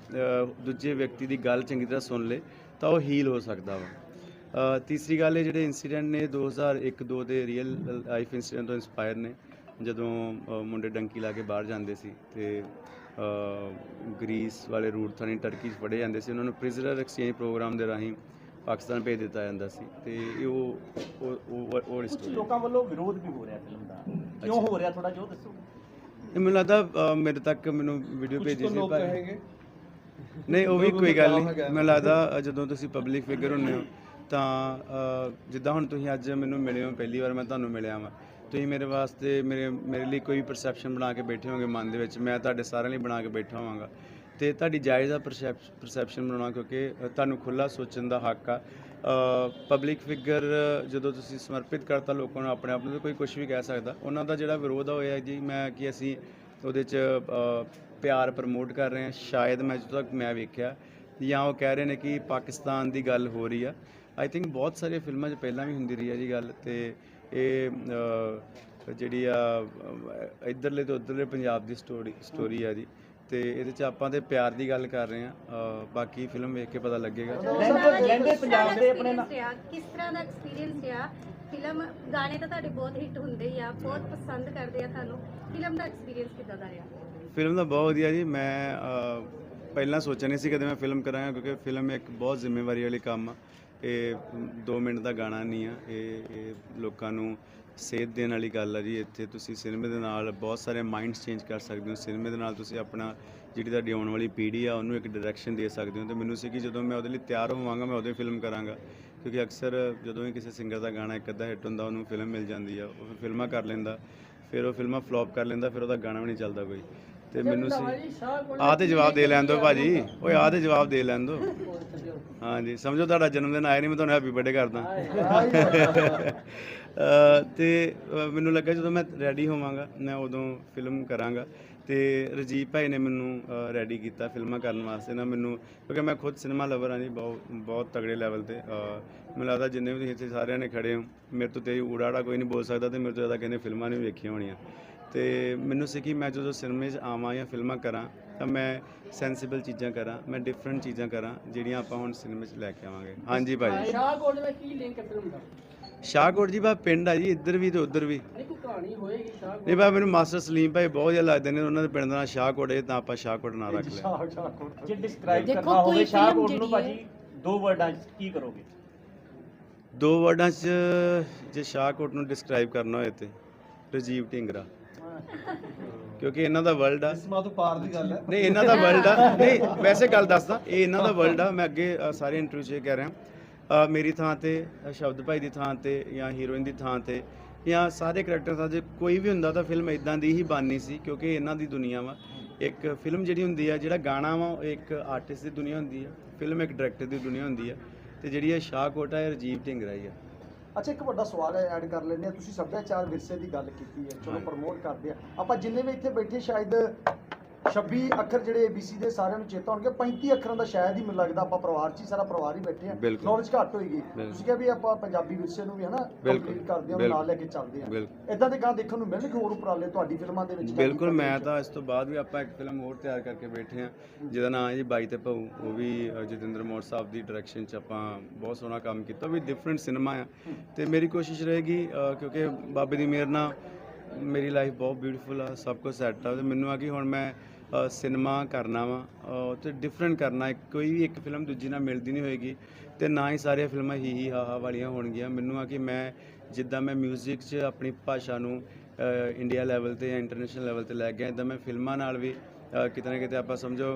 ਦੂਜੇ ਵਿਅਕਤੀ ਦੀ ਗੱਲ ਚੰਗੀ ਤਰ੍ਹਾਂ ਸੁਣ ਲੇ ਤਾਂ ਉਹ ਹੀਲ ਹੋ ਸਕਦਾ ਵਾ। ਤੀਸਰੀ ਗੱਲ ਇਹ ਜਿਹੜੇ ਇਨਸੀਡੈਂਟ ਨੇ 2001-2 ਦੇ ਰੀਅਲ ਲਾਈਫ ਇਨਸੀਡੈਂਟ ਤੋਂ ਇਨਸਪਾਇਰ ਨੇ। ਜਦੋਂ ਮੁੰਡੇ ਡੰਕੀ ਲਾ ਕੇ ਬਾਹਰ ਜਾਂਦੇ ਸੀ ਤੇ ਗ੍ਰੀਸ ਵਾਲੇ ਰੂਟ ਥਾਣੀ ਟਰਕੀ 'ਚ ਫੜੇ ਜਾਂਦੇ ਸੀ। ਉਹਨਾਂ ਨੂੰ ਪ੍ਰਿਜ਼ਨਰ ਐਕਸਚੇਂਜ ਪ੍ਰੋਗਰਾਮ ਦੇ ਰਾਹੀਂ ਪਾਕਿਸਤਾਨ ਭੇਜ ਦਿੱਤਾ ਜਾਂਦਾ ਸੀ ਤੇ ਇਹ ਉਹ ਉਹ ਉਹ। ਲੋਕਾਂ ਵੱਲੋਂ ਵਿਰੋਧ ਵੀ ਹੋ ਰਿਹਾ ਫਿਲਮ ਦਾ। ਕਿਉਂ ਹੋ ਰਿਹਾ? ਥੋੜਾ ਜੋ ਦੱਸੋ। ਇਹ ਮੈਨੂੰ ਲੱਗਦਾ ਅ, ਮੇਰੇ ਤੱਕ ਮੈਨੂੰ ਵੀਡੀਓ ਭੇਜੀ ਸੀ ਭਾਈ। ਨਹੀਂ ਉਹ ਵੀ ਕੋਈ ਗੱਲ ਨਹੀਂ। ਮੈਨੂੰ ਲੱਗਦਾ ਅ, ਜਦੋਂ ਤੁਸੀਂ ਪਬਲਿਕ ਫਿਗਰ ਹੁੰਦੇ ਹੋ ਤਾਂ ਅ, ਜਿੱਦਾਂ ਹੁਣ ਤੁਸੀਂ ਅੱਜ ਮੈਨੂੰ ਮਿਲੇ ਹੋ ਪਹਿਲੀ ਵਾਰ ਮੈਂ ਤੁਹਾਨੂੰ ਮਿਲਿਆ ਵਾਂ ਤੁਸੀਂ ਮੇਰੇ ਵਾਸਤੇ ਮੇਰੇ ਮੇਰੇ ਲਈ ਕੋਈ ਪਰਸੈਪਸ਼ਨ ਬਣਾ ਕੇ ਬੈਠੇ ਹੋਗੇ ਮਨ ਦੇ ਵਿੱਚ। ਮੈਂ ਤੁਹਾਡੇ ਸਾਰਿਆਂ ਲਈ ਬਣਾ ਕੇ ਬੈਠਾ ਹੋਵਾਂਗਾ। ਤੇ ਤੁਹਾਡੀ ਜਾਇਜ਼ ਆ ਪਰਸੈਪਸ਼ਨ ਬਣਾਉਣਾ ਕਿਉਂਕਿ ਅ, ਤੁਹਾਨੂੰ ਖੁੱਲਾ ਸੋਚਣ ਦਾ ਹੱਕ ਆ। ਪਬਲਿਕ ਫਿਗਰ ਜਦੋਂ ਤੁਸੀਂ ਸਮਰਪਿਤ ਕਰਤਾ ਲੋਕਾਂ ਨੂੰ ਆਪਣੇ ਆਪ ਨੂੰ ਤਾਂ ਕੋਈ ਕੁਝ ਵੀ ਕਹਿ ਸਕਦਾ। ਉਹਨਾਂ ਦਾ ਜਿਹੜਾ ਵਿਰੋਧ ਹੋਇਆ ਜੀ ਮੈਂ ਕਿ ਅਸੀਂ ਉਹਦੇ 'ਚ ਪਿਆਰ ਪ੍ਰਮੋਟ ਕਰ ਰਹੇ ਹਾਂ। ਸ਼ਾਇਦ ਮੈਂ ਜਦੋਂ ਤੱਕ ਮੈਂ ਵੇਖਿਆ ਜਾਂ ਉਹ ਕਹਿ ਰਹੇ ਨੇ ਕਿ ਪਾਕਿਸਤਾਨ ਦੀ ਗੱਲ ਹੋ ਰਹੀ ਆ। ਆਈ ਥਿੰਕ ਬਹੁਤ ਸਾਰੀਆਂ ਫਿਲਮਾਂ 'ਚ ਪਹਿਲਾਂ ਵੀ ਹੁੰਦੀ ਰਹੀ ਆ ਜੀ ਗੱਲ ਤੇ ਇਹ ਜਿਹੜੀ ਆ ਅ, ਇੱਧਰਲੇ ਤੋਂ ਉੱਧਰਲੇ ਪੰਜਾਬ ਦੀ ਸਟੋਰੀ ਸਟੋਰੀ ਆ ਜੀ। ਤੇ ਇਹਦੇ 'ਚ ਆਪਾਂ ਤੇ ਪਿਆਰ ਦੀ ਗੱਲ ਕਰ ਰਹੇ ਆ ਬਾਕੀ ਫਿਲਮ ਵੇਖ ਕੇ ਪਤਾ ਲੱਗੇਗਾ। ਲਹਿੰਦੇ ਲਹਿੰਦੇ ਪੰਜਾਬ ਦੇ ਆਪਣੇ ਨਾਲ ਰਿਹਾ ਕਿਸ ਤਰ੍ਹਾਂ ਦਾ ਐਕਸਪੀਰੀਅੰਸ ਰਿਹਾ ਫਿਲਮ ਗਾਣੇ ਤਾਂ ਤੁਹਾਡੇ ਬਹੁਤ ਹਿੱਟ ਹੁੰਦੇ ਹੀ ਆ ਬਹੁਤ ਪਸੰਦ ਕਰਦੇ ਆ ਤੁਹਾਨੂੰ। ਫਿਲਮ ਦਾ ਐਕਸਪੀਰੀਅੰਸ ਕਿੱਦਾਂ ਦਾ ਰਿਹਾ? ਫਿਲਮ ਦਾ ਬਹੁਤ ਵਧੀਆ ਜੀ। ਮੈਂ ਪਹਿਲਾਂ ਸੋਚਿਆ ਨਹੀਂ ਸੀ ਕਦੇ ਮੈਂ ਫਿਲਮ ਕਰਾਂਗਾ ਕਿਉਂਕਿ ਫਿਲਮ ਇੱਕ ਬਹੁਤ ਜ਼ਿੰਮੇਵਾਰੀ ਵਾਲੀ ਕੰਮ ਆ। ਇਹ 2 ਮਿੰਟ ਦਾ ਗਾਣਾ ਨਹੀਂ ਆ। ਇਹ ਲੋਕਾਂ ਨੂੰ ਸੇਧ ਦੇਣ ਵਾਲੀ ਗੱਲ ਆ ਜੀ ਇੱਥੇ ਤੁਸੀਂ ਸਿਨੇਮੇ ਦੇ ਨਾਲ ਬਹੁਤ ਸਾਰੇ ਮਾਈਂਡਸ ਚੇਂਜ ਕਰ ਸਕਦੇ ਹੋ। ਸਿਨੇਮੇ ਦੇ ਨਾਲ ਤੁਸੀਂ ਆਪਣਾ ਜਿਹੜੀ ਤੁਹਾਡੀ ਆਉਣ ਵਾਲੀ ਪੀੜ੍ਹੀ ਆ ਉਹਨੂੰ ਇੱਕ ਡਾਇਰੈਕਸ਼ਨ ਦੇ ਸਕਦੇ ਹੋ। ਤੇ ਮੈਨੂੰ ਸੀ ਕਿ ਜਦੋਂ ਮੈਂ ਉਹਦੇ ਲਈ ਤਿਆਰ ਹੋਵਾਂਗਾ ਮੈਂ ਉਹਦੇ ਫਿਲਮ ਕਰਾਂਗਾ। ਕਿਉਂਕਿ ਅਕਸਰ ਜਦੋਂ ਵੀ ਕਿਸੇ ਸਿੰਗਰ ਦਾ ਗਾਣਾ ਇੱਕ ਅੱਧਾ ਹਿੱਟ ਹੁੰਦਾ ਉਹਨੂੰ ਫਿਲਮ ਮਿਲ ਜਾਂਦੀ ਆ ਉਹ ਫਿਲਮਾਂ ਕਰ ਲੈਂਦਾ। ਫਿਰ ਉਹ ਫਿਲਮਾਂ ਫਲॉप ਕਰ ਲੈਂਦਾ ਫਿਰ ਉਹਦਾ ਗਾਣਾ ਵੀ ਨਹੀਂ ਚੱਲਦਾ ਕੋਈ। ਤੇ ਮੈਨੂੰ ਸੀ ਆਹ ਤੇ ਜਵਾਬ ਦੇ ਲੈਣ ਦਿਓ ਭਾਜੀ। ਓਏ ਆਹ ਤੇ ਜਵਾਬ ਦੇ ਲੈਣ ਦਿਓ ਹਾਂਜੀ ਸਮਝੋ ਤੁਹਾਡਾ ਜਨਮ ਦਿਨ ਆਇਆ ਨਹੀਂ ਮੈਂ ਤੁਹਾਨੂੰ ਹੈਪੀ ਬਰਥਡੇ ਕਰਦਾ। ਤੇ ਮੈਨੂੰ ਲੱਗਾ ਜਦੋਂ ਮੈਂ ਰੈਡੀ ਹੋਵਾਂਗਾ, ਮੈਂ ਉਦੋਂ ਫਿਲਮ ਕਰਾਂਗਾ। ਤੇ ਰਜੀਵ ਭਾਈ ਨੇ ਮੈਨੂੰ ਰੈਡੀ ਕੀਤਾ ਫਿਲਮਾਂ ਕਰਨ ਵਾਸਤੇ। ਨਾ ਮੈਨੂੰ, ਕਿਉਂਕਿ ਮੈਂ ਖੁਦ ਸਿਨੇਮਾ ਲਵਰ ਹਾਂ ਜੀ ਬਹੁਤ ਬਹੁਤ ਤਗੜੇ ਲੈਵਲ ਤੇ। ਮੈਨੂੰ ਲੱਗਦਾ ਜਿੰਨੇ ਵੀ ਤੁਸੀਂ ਇੱਥੇ ਸਾਰਿਆਂ ਨੇ ਖੜੇ ਹੋ, ਮੇਰੇ ਤੋਂ ਤੇ ਊੜਾੜਾ ਕੋਈ ਨਹੀਂ ਬੋਲ ਸਕਦਾ ਤੇ ਮੇਰੇ ਤੋਂ ਜ਼ਿਆਦਾ ਕਹਿੰਦੇ ਫਿਲਮਾਂ ਨਹੀਂ ਵੇਖੀਆਂ ਹੋਣੀਆਂ। ਤੇ ਮੈਨੂੰ ਸੀ ਕਿ ਮੈਂ ਜਦੋਂ ਸਿਨੇਮੇ 'ਚ ਆਵਾਂ ਜਾਂ ਫਿਲਮਾਂ ਕਰਾਂ, ਤਾਂ ਮੈਂ ਸੈਂਸੀਬਲ ਚੀਜ਼ਾਂ ਕਰਾਂ, ਮੈਂ ਡਿਫਰੈਂਟ ਚੀਜ਼ਾਂ ਕਰਾਂ, ਜਿਹੜੀਆਂ ਆਪਾਂ ਹੁਣ ਸਿਨੇਮੇ 'ਚ ਲੈ ਕੇ ਆਵਾਂਗੇ। ਹਾਂਜੀ ਭਾਈ। ਸ਼ਾਹਕੋਟ ਵਿੱਚ ਕੀ ਲਿੰਕ ਹੈ ਫਿਲਮ ਦਾ? ਸ਼ਾਹਕੋਟ ਜੀ ਬਾ ਪਿੰਡ ਆ ਜੀ ਇੱਧਰ ਵੀ ਤੇ ਉੱਧਰ ਵੀ। ਨਹੀਂ ਕੋਈ ਕਹਾਣੀ ਹੋਏਗੀ ਸ਼ਾਹਕੋਟ। ਨਹੀਂ ਬਾ ਮੈਨੂੰ ਮਾਸਟਰ ਸਲੀਮ ਭਾਈ ਬਹੁਤ ਜ਼ਿਆਦਾ ਲੱਗਦੇ ਨੇ ਉਹਨਾਂ ਦੇ ਪਿੰਡ ਦਾ ਸ਼ਾਹਕੋਟ ਹੈ ਤਾਂ ਆਪਾਂ ਸ਼ਾਹਕੋਟ ਨਾਂ ਰੱਖ ਲਿਆ। ਸ਼ਾਹ ਸ਼ਾਹ ਜੇ ਡਿਸਕ੍ਰਾਈਬ ਦੇਖੋ, ਕਰਨਾ ਹੋਵੇ ਕੋਈ ਸ਼ਾਹਕੋਟ film ਨੂੰ ਜਿਹੜੀ ਭਾਜੀ ਦੋ ਵਰਡਾਂ 'ਚ ਕੀ ਕਰੋਗੇ? ਦੋ ਵਰਡਾਂ 'ਚ ਜੇ ਸ਼ਾਹਕੋਟ ਨੂੰ ਡਿਸਕ੍ਰਾਈਬ ਕਰਨਾ ਹੋਏ ਤੇ ਰਜੀਵ ਢਿੰਗਰਾ। ਕਿਉਂਕਿ ਇਹਨਾਂ ਦਾ ਵਰਲਡ ਆ। ਮਾ ਤੋਂ ਪਾਰ ਦੀ ਗੱਲ ਹੈ। ਨਹੀਂ ਇਹਨਾਂ ਦਾ ਵਰਲਡ ਆ। ਨਹੀਂ ਵੈਸੇ ਗੱਲ ਦੱਸਦਾ ਇਹ ਇਹਨਾਂ ਦਾ ਵਰਲਡ ਆ। ਮੈਂ ਅੱਗੇ ਸਾਰੇ ਇੰਟਰਵਿਊ 'ਚ ਇਹ ਕਹਿ ਰਿਹਾ। ਮੇਰੀ ਥਾਂ ਤੇ ਸ਼ਬਦ ਭਾਈ ਦੀ ਥਾਂ ਤੇ ਜਾਂ ਹੀਰੋਇਨ ਦੀ ਥਾਂ ਤੇ ਜਾਂ ਸਾਰੇ ਕਰੈਕਟਰ ਥਾਂ ਜੇ ਕੋਈ ਵੀ ਹੁੰਦਾ ਤਾਂ ਫਿਲਮ ਇਦਾਂ ਦੀ ਹੀ ਬਣਨੀ ਸੀ ਕਿਉਂਕਿ ਇਹਨਾਂ ਦੀ ਦੁਨੀਆ ਵਾ। ਇੱਕ ਫਿਲਮ ਜਿਹੜੀ ਹੁੰਦੀ ਆ ਜਿਹੜਾ ਗਾਣਾ ਵਾ ਉਹ ਇੱਕ ਆਰਟਿਸਟ ਦੀ ਦੁਨੀਆ ਹੁੰਦੀ ਆ। ਫਿਲਮ ਇੱਕ ਡਾਇਰੈਕਟਰ ਦੀ ਦੁਨੀਆ ਹੁੰਦੀ ਆ। ਤੇ ਜਿਹੜੀ ਇਹ ਸ਼ਾਹਕੋਟ ਇਹ ਰਜੀਵ ਢਿੰਗਰਾ ਹੀ ਆ। ਅੱਛਾ ਇੱਕ ਵੱਡਾ ਸਵਾਲ ਹੈ ਐਡ ਕਰ ਲੈਂਦੇ ਆ ਤੁਸੀਂ ਸੱਭਿਆਚਾਰ ਵਿਰਸੇ ਦੀ ਗੱਲ ਕੀਤੀ ਹੈ। ਚਲੋ। ਪ੍ਰਮੋਟ ਕਰਦੇ ਆ ਆਪਾਂ ਜਿੰਨੇ ਵੀ ਇੱਥੇ ਬੈਠੇ ਸ਼ਾਇਦ 26 ਅੱਖਰ ਜਿਹੜੇ ABC ਦੇ ਸਾਰਿਆਂ ਨੂੰ ਚੇਤਾ ਹੋਣਗੇ 35 ਅੱਖਰਾਂ ਦਾ ਸ਼ਾਇਦ ਹੀ ਮੈਨੂੰ ਲੱਗਦਾ ਆਪਾਂ ਪਰਿਵਾਰ 'ਚ ਹੀ ਸਾਰਾ ਪਰਿਵਾਰ ਹੀ ਬੈਠੇ ਆ ਬਿਲਕੁਲ। ਨੌਲੇਜ ਘੱਟ ਹੋਏਗੀ ਬਿਲਕੁਲ। ਤੁਸੀਂ ਕਿਹਾ ਵੀ ਆਪਾਂ ਪੰਜਾਬੀ ਵਿਰਸੇ ਨੂੰ ਵੀ ਹਨਾ ਬਿਲਕੁਲ। ਕੰਪਲੀਟ ਕਰਦੇ ਆ ਬਿਲਕੁਲ। ਨਾਲ ਲੈ ਕੇ ਚੱਲਦੇ ਆ ਬਿਲਕੁਲ। ਇਦਾਂ ਦੇ ਗਾਂ ਦੇਖਣ ਨੂੰ ਮਿਲਣਗੇ ਹੋਰ ਉਪਰਾਲੇ ਤੁਹਾਡੀ ਫਿਲਮਾਂ ਦੇ ਵਿੱਚ ਜਾਂ ਬਿਲਕੁਲ ਗੀਤਾਂ ਦੇ ਮੈਂ ਵਿੱਚ? ਤਾਂ ਇਸ ਤੋਂ ਬਾਅਦ ਵੀ ਆਪਾਂ ਇੱਕ ਫਿਲਮ ਹੋਰ ਤਿਆਰ ਕਰਕੇ ਬੈਠੇ ਆ ਜਿਹਦਾ ਨਾਮ ਹੈ ਜੀ ਬਾਈ ਤੇ ਭਾਊ ਉਹ ਵੀ ਅ, ਜਤਿੰਦਰ ਮੋੜ ਸਾਹਿਬ ਦੀ ਡਾਇਰੈਕਸ਼ਨ 'ਚ ਆਪਾਂ ਬਹੁਤ ਸੋਹਣਾ ਕੰਮ ਕੀਤਾ ਉਹ ਵੀ ਡਿਫਰੈਂਟ ਸਿਨੇਮਾ ਆ ਤੇ ਮੇਰੀ ਕੋਸ਼ਿਸ਼ ਰਹੇਗੀ ਅ, ਕਿਉਂਕਿ ਬਾਬੇ ਦੀ ਮਿਹਰ ਨਾਲ ਮੇਰੀ ਲਾਈਫ ਬਹੁਤ ਬਿਊਟੀਫੁਲ ਆ ਸਭ ਕੁਝ ਸੈੱਟ ਆ ਤੇ ਮੈਨੂੰ ਆ ਕਿ ਹੁਣ ਮੈਂ ਸਿਨੇਮਾ ਕਰਨਾ ਵਾ ਤੇ ਡਿਫਰੈਂਟ ਕਰਨਾ ਕੋਈ ਵੀ ਇੱਕ ਫਿਲਮ ਦੂਜੀ ਨਾਲ ਮਿਲਦੀ ਨਹੀਂ ਹੋਏਗੀ ਤੇ ਨਾ ਹੀ ਸਾਰੀਆਂ ਫਿਲਮਾਂ ਹੀ ਹੀ ਹਾ ਹਾ ਵਾਲੀਆਂ ਹੋਣਗੀਆਂ। ਮੈਨੂੰ ਆ ਕਿ ਮੈਂ ਜਿੱਦਾਂ ਮੈਂ 뮤직 'ਚ ਆਪਣੀ ਭਾਸ਼ਾ ਨੂੰ ਇੰਡੀਆ ਲੈਵਲ ਤੇ ਜਾਂ ਇੰਟਰਨੈਸ਼ਨਲ ਲੈਵਲ ਤੇ ਲੈ ਗਿਆ ਇਦਾਂ ਮੈਂ ਫਿਲਮਾਂ ਨਾਲ ਵੀ ਕਿਤੇ ਨਾ ਕਿਤੇ ਆਪਾਂ ਸਮਝੋ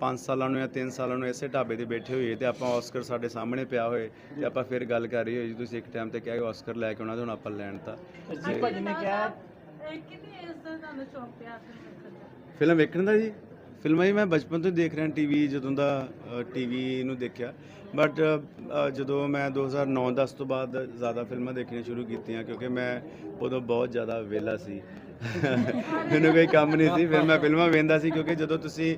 5 ਸਾਲਾਂ ਨੂੰ ਜਾਂ 3 ਸਾਲਾਂ ਨੂੰ ਇਸੇ ਢਾਬੇ ਤੇ ਬੈਠੇ ਹੋਈਏ ਤੇ ਆਪਾਂ ਆਸਕਰ ਸਾਡੇ ਸਾਹਮਣੇ ਪਿਆ ਹੋਏ ਤੇ ਆਪਾਂ ਫਿਰ ਗੱਲ ਕਰ ਰਹੀ ਹੋਈ ਜੀ ਤੁਸੀਂ ਇੱਕ ਟਾਈਮ ਤੇ ਕਿਹਾ ਕਿ ਆਸਕਰ ਲੈ ਕੇ ਆਉਣਾ ਤੇ ਹੁਣ ਆਪਾਂ ਲੈਣ ਤਾਂ। ਜੀ ਭਾਜੀ ਨੇ ਕਿਹਾ ਕਿੰਨੀ ਏਜ ਦਾ ਤੁਹਾਨੂੰ ਸ਼ੌਕ ਪਿਆ ਫਿਲਮ ਵੇਖਣ ਦਾ ਜੀ। ਫਿਲਮਾਂ ਹੀ ਮੈਂ ਬਚਪਨ ਤੋਂ ਹੀ ਦੇਖ ਰਿਹਾ ਟੀਵੀ, ਜਦੋਂ ਦਾ ਟੀਵੀ ਨੂੰ ਦੇਖਿਆ। ਬਟ ਜਦੋਂ ਮੈਂ 2009-10 ਤੋਂ ਬਾਅਦ ਜ਼ਿਆਦਾ ਫਿਲਮਾਂ ਦੇਖਣੀਆਂ ਸ਼ੁਰੂ ਕੀਤੀਆਂ, ਕਿਉਂਕਿ ਮੈਂ ਉਦੋਂ ਬਹੁਤ ਜ਼ਿਆਦਾ ਵਿਹਲਾ ਸੀ। ਮੈਨੂੰ ਕੋਈ ਕੰਮ ਨਹੀਂ ਸੀ, ਫਿਰ ਮੈਂ ਫਿਲਮਾਂ ਵੇਖਦਾ ਸੀ, ਕਿਉਂਕਿ ਜਦੋਂ ਤੁਸੀਂ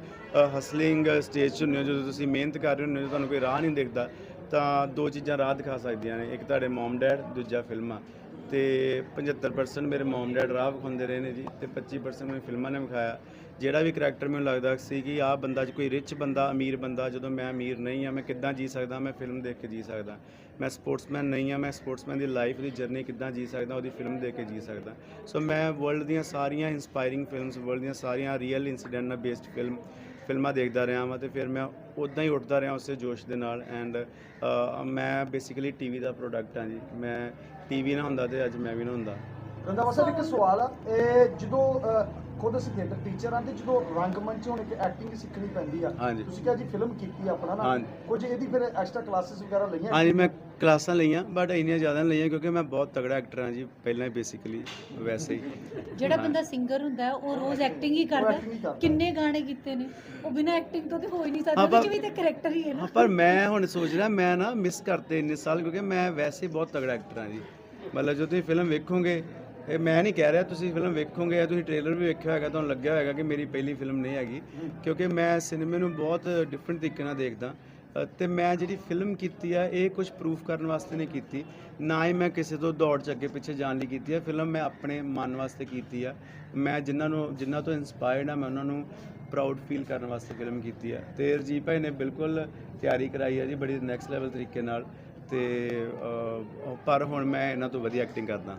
ਹਸਲਿੰਗ ਸਟੇਜ 'ਚ ਹੁੰਦੇ ਹੋ, ਜਦੋਂ ਤੁਸੀਂ ਮਿਹਨਤ ਕਰ ਰਹੇ ਹੁੰਦੇ ਹੋ, ਤੁਹਾਨੂੰ ਕੋਈ ਰਾਹ ਨਹੀਂ ਦਿਖਦਾ, ਤਾਂ ਦੋ ਚੀਜ਼ਾਂ ਰਾਹ ਦਿਖਾ ਸਕਦੀਆਂ ਨੇ। ਇੱਕ ਤੁਹਾਡੇ ਮਮ ਡੈਡ ਦੂਜਾ ਫਿਲਮਾਂ। ਤੇ 75% ਮੇਰੇ ਮਮ ਡੈਡ ਰਾਹ ਵਿਖਾਉਂਦੇ ਰਹੇ ਨੇ ਜੀ, ਤੇ 25% ਮੈਨੂੰ ਫਿਲਮਾਂ ਨੇ ਵਿਖਾਇਆ। ਜਿਹੜਾ ਵੀ ਕਰੈਕਟਰ ਮੈਨੂੰ ਲੱਗਦਾ ਸੀ ਕਿ ਆਹ ਬੰਦਾ ਕੋਈ ਰਿਚ ਬੰਦਾ, ਅਮੀਰ ਬੰਦਾ, ਜਦੋਂ ਮੈਂ ਅਮੀਰ ਨਹੀਂ ਆ ਮੈਂ ਕਿੱਦਾਂ ਜੀ ਸਕਦਾ? ਮੈਂ ਫਿਲਮ ਦੇਖ ਕੇ ਜੀ ਸਕਦਾ। ਮੈਂ ਸਪੋਰਟਸਮੈਨ ਨਹੀਂ ਆ ਮੈਂ ਸਪੋਰਟਸਮੈਨ ਦੀ ਲਾਈਫ ਦੀ ਜਰਨੀ ਕਿੱਦਾਂ ਜੀ ਸਕਦਾ? ਉਹਦੀ ਫਿਲਮ ਦੇਖ ਕੇ ਜੀ ਸਕਦਾ। ਸੋ ਮੈਂ ਵਰਲਡ ਦੀਆਂ ਸਾਰੀਆਂ ਇਨਸਪਾਇਰਿੰਗ ਫਿਲਮਸ ਵਰਲਡ ਦੀਆਂ ਸਾਰੀਆਂ ਰੀਅਲ ਇਨਸੀਡੈਂਟ ਨਾਲ ਬੇਸਡ ਫਿਲਮ ਫਿਲਮਾਂ ਦੇਖਦਾ ਰਿਹਾ ਵਾਂ ਤੇ ਫਿਰ ਮੈਂ ਉਦਾਂ ਹੀ ਉੱਠਦਾ ਰਿਹਾ ਉਸੇ ਜੋਸ਼ ਦੇ ਨਾਲ ਐਂਡ ਮੈਂ ਬੇਸਿਕਲੀ ਟੀਵੀ ਦਾ ਪ੍ਰੋਡਕਟ ਹਾਂ ਜੀ। ਮੈਂ ਟੀਵੀ ਨਾ ਹੁੰਦਾ ਤੇ ਅੱਜ ਮੈਂ ਵੀ ਨਾ ਹੁੰਦਾ। ਰੰਦਾਵਾ ਸਾਹਿਬ, ਇੱਕ ਸਵਾਲ ਆ। ਇਹ ਜਦੋਂ ਖੁਦ ਅਸੀਂ ਥੀਏਟਰ ਟੀਚਰ ਆ ਤੇ ਜਦੋਂ ਰੰਗਮੰਚ ਹੁਣ ਇੱਕ ਐਕਟਿੰਗ ਸਿੱਖਣੀ ਪੈਂਦੀ ਆ ਹਾਂਜੀ। ਤੁਸੀਂ ਕਿਹਾ ਜੀ ਫਿਲਮ ਕੀਤੀ ਆਪਣਾ ਨਾ ਹਾਂਜੀ। ਕੁਝ ਇਹਦੀ ਫਿਰ ਐਕਸਟਰਾ ਕਲਾਸਿਸ ਵਗੈਰਾ ਲਈਆਂ? ਹਾਂਜੀ ਮੈਂ ਕਲਾਸਾਂ ਲਈਆਂ ਬਟ ਇੰਨੀਆਂ ਜ਼ਿਆਦਾ ਨਹੀਂ ਲਈਆਂ ਕਿਉਂਕਿ ਮੈਂ ਬਹੁਤ ਤਗੜਾ ਐਕਟਰ ਹਾਂ ਜੀ ਪਹਿਲਾਂ ਹੀ ਬੇਸਿਕਲੀ ਵੈਸੇ ਹੀ। ਜਿਹੜਾ ਬੰਦਾ ਸਿੰਗਰ ਹੁੰਦਾ ਹੈ, ਉਹ ਰੋਜ਼ ਐਕਟਿੰਗ ਹੀ ਕਰਦਾ। acting ਹੀ ਕਰਦਾ। ਕਿੰਨੇ ਗਾਣੇ ਕੀਤੇ ਨੇ? ਉਹ ਬਿਨਾਂ ਐਕਟਿੰਗ ਤੋਂ ਤੇ ਹੋ ਹੀ ਨਹੀਂ ਸਕਦਾ ਹਾਂ, ਉਹਦੇ ਚ ਪਰ- ਵੀ ਤੇ ਕਰੈਕਟਰ ਹੀ ਹੈ ਨਾ। ਹਾਂ ਪਰ ਮੈਂ ਹੁਣ ਸੋਚ ਰਿਹਾ ਮੈਂ ਨਾ ਮਿਸ ਕਰਤੇ ਇੰਨੇ ਸਾਲ ਕਿਉਂਕਿ ਮੈਂ ਵੈਸੇ ਹੀ ਬਹੁਤ ਤਗੜਾ ਐਕਟਰ ਹਾਂ ਜੀ। ਮਤਲਬ ਜਦੋਂ ਤੁਸੀਂ ਫਿਲਮ ਵੇਖੋਗੇ ਇਹ ਮੈਂ ਨਹੀਂ ਕਹਿ ਰਿਹਾ ਤੁਸੀਂ ਫਿਲਮ ਵੇਖੋਗੇ ਜਾਂ ਤੁਸੀਂ ਟ੍ਰੇਲਰ ਵੀ ਵੇਖਿਆ ਹੋਏਗਾ ਤੁਹਾਨੂੰ ਲੱਗਿਆ ਹੋਏਗਾ ਕਿ ਮੇਰੀ ਪਹਿਲੀ ਫਿਲਮ ਨਹੀਂ ਹੈਗੀ ਕਿਉਂਕਿ ਮੈਂ ਸਿਨੇਮੇ ਨੂੰ ਬਹੁਤ ਡਿਫਰੈਂਟ ਤਰੀਕੇ ਨਾਲ ਦੇਖਦਾ। ਅ, ਤੇ ਮੈਂ ਜਿਹੜੀ ਫਿਲਮ ਕੀਤੀ ਆ ਇਹ ਕੁਝ ਪ੍ਰੂਫ ਕਰਨ ਵਾਸਤੇ ਨਹੀਂ ਕੀਤੀ। ਨਾ ਹੀ ਮੈਂ ਕਿਸੇ ਤੋਂ ਦੌੜ ਚ ਅੱਗੇ ਪਿੱਛੇ ਜਾਣ ਲਈ ਕੀਤੀ ਆ। ਫਿਲਮ ਮੈਂ ਆਪਣੇ ਮਨ ਵਾਸਤੇ ਕੀਤੀ ਆ। ਮੈਂ ਜਿਨ੍ਹਾਂ ਨੂੰ ਜਿਨ੍ਹਾਂ ਤੋਂ ਇਨਸਪਾਇਰਡ ਆ ਮੈਂ ਉਹਨਾਂ ਨੂੰ ਪ੍ਰਾਊਡ ਫੀਲ ਕਰਨ ਵਾਸਤੇ ਫਿਲਮ ਕੀਤੀ ਆ। ਤੇ ਰਜੀਤ ਭਾਈ ਨੇ ਬਿਲਕੁਲ ਤਿਆਰੀ ਕਰਾਈ ਆ ਜੀ ਬੜੀ ਨੈਕਸਟ ਲੈਵਲ ਤਰੀਕੇ ਨਾਲ। ਤੇ ਪਰ ਹੁਣ ਮੈਂ ਇਹਨਾਂ ਤੋਂ ਵਧੀਆ ਐਕਟਿੰਗ ਕਰਦਾ।